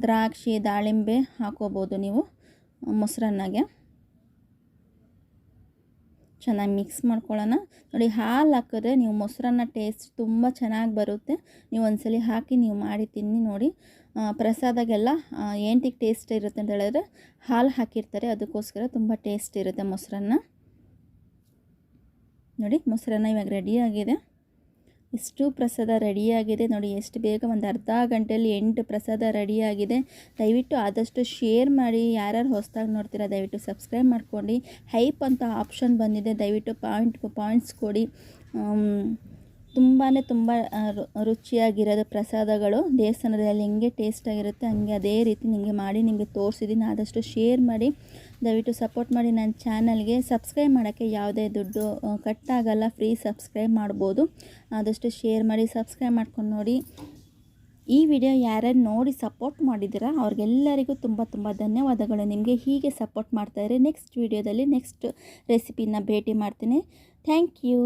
ದ್ರಾಕ್ಷಿ, ದಾಳಿಂಬೆ ಹಾಕೋಬೋದು ನೀವು, ಮೊಸರನ್ನಾಗೆ. ಚೆನ್ನಾಗಿ ಮಿಕ್ಸ್ ಮಾಡ್ಕೊಳ್ಳೋಣ. ನೋಡಿ, ಹಾಲು ಹಾಕಿದ್ರೆ ನೀವು ಮೊಸರನ್ನ ಟೇಸ್ಟ್ ತುಂಬ ಚೆನ್ನಾಗಿ ಬರುತ್ತೆ. ನೀವು ಒಂದ್ಸಲಿ ಹಾಕಿ ನೀವು ಮಾಡಿ ತಿನ್ನಿ ನೋಡಿ. ಪ್ರಸಾದಾಗೆಲ್ಲ ಏಂಟಿಗೆ ಟೇಸ್ಟ್ ಇರುತ್ತೆ ಅಂತ ಹೇಳಿದ್ರೆ ಹಾಲು ಹಾಕಿರ್ತಾರೆ. ಅದಕ್ಕೋಸ್ಕರ ತುಂಬ ಟೇಸ್ಟ್ ಇರುತ್ತೆ ಮೊಸರನ್ನ. ನೋಡಿ, ಮೊಸರನ್ನ ಇವಾಗ ರೆಡಿಯಾಗಿದೆ ಇಷ್ಟು ಪ್ರಸಾದ ರೆಡಿಯಾಗಿದೆ ನೋಡಿ, ಎಷ್ಟು ಬೇಗ ಒಂದು ಅರ್ಧ ಗಂಟೆಯಲ್ಲಿ ಎಂಟು ಪ್ರಸಾದ ರೆಡಿಯಾಗಿದೆ. ದಯವಿಟ್ಟು ಆದಷ್ಟು ಶೇರ್ ಮಾಡಿ, ಯಾರ್ಯಾರು ಹೊಸದಾಗಿ ನೋಡ್ತೀರಾ, ದಯವಿಟ್ಟು ಸಬ್ಸ್ಕ್ರೈಬ್ ಮಾಡ್ಕೊಂಡು. ಹೈಪ್ ಅಂತ ಆಪ್ಷನ್ ಬಂದಿದೆ, ದಯವಿಟ್ಟು ಪಾಯಿಂಟ್ ಪಾಯಿಂಟ್ಸ್ ಕೊಡಿ. ತುಂಬಾ ತುಂಬ ರುಚಿಯಾಗಿರೋದು ಪ್ರಸಾದಗಳು ದೇವಸ್ಥಾನದಲ್ಲಿ ಹೆಂಗೆ ಟೇಸ್ಟಾಗಿರುತ್ತೆ, ಹಂಗೆ ಅದೇ ರೀತಿ ನಿಮಗೆ ಮಾಡಿ ನಿಮಗೆ ತೋರಿಸಿದ್ದೀನಿ. ಆದಷ್ಟು ಶೇರ್ ಮಾಡಿ, ದಯವಿಟ್ಟು ಸಪೋರ್ಟ್ ಮಾಡಿ ನನ್ನ ಚಾನಲ್ಗೆ. ಸಬ್ಸ್ಕ್ರೈಬ್ ಮಾಡೋಕ್ಕೆ ಯಾವುದೇ ದುಡ್ಡು ಕಟ್ಟಾಗಲ್ಲ, ಫ್ರೀ ಸಬ್ಸ್ಕ್ರೈಬ್ ಮಾಡ್ಬೋದು. ಆದಷ್ಟು ಶೇರ್ ಮಾಡಿ, ಸಬ್ಸ್ಕ್ರೈಬ್ ಮಾಡ್ಕೊಂಡು ನೋಡಿ. ಈ ವಿಡಿಯೋ ಯಾರ್ಯಾರು ನೋಡಿ ಸಪೋರ್ಟ್ ಮಾಡಿದ್ದೀರಾ, ಅವ್ರಿಗೆಲ್ಲರಿಗೂ ತುಂಬ ತುಂಬ ಧನ್ಯವಾದಗಳು. ನಿಮಗೆ ಹೀಗೆ ಸಪೋರ್ಟ್ ಮಾಡ್ತಾಯಿದ್ರೆ ನೆಕ್ಸ್ಟ್ ವಿಡಿಯೋದಲ್ಲಿ ನೆಕ್ಸ್ಟ್ ರೆಸಿಪಿನ ಭೇಟಿ ಮಾಡ್ತೀನಿ. Thank you.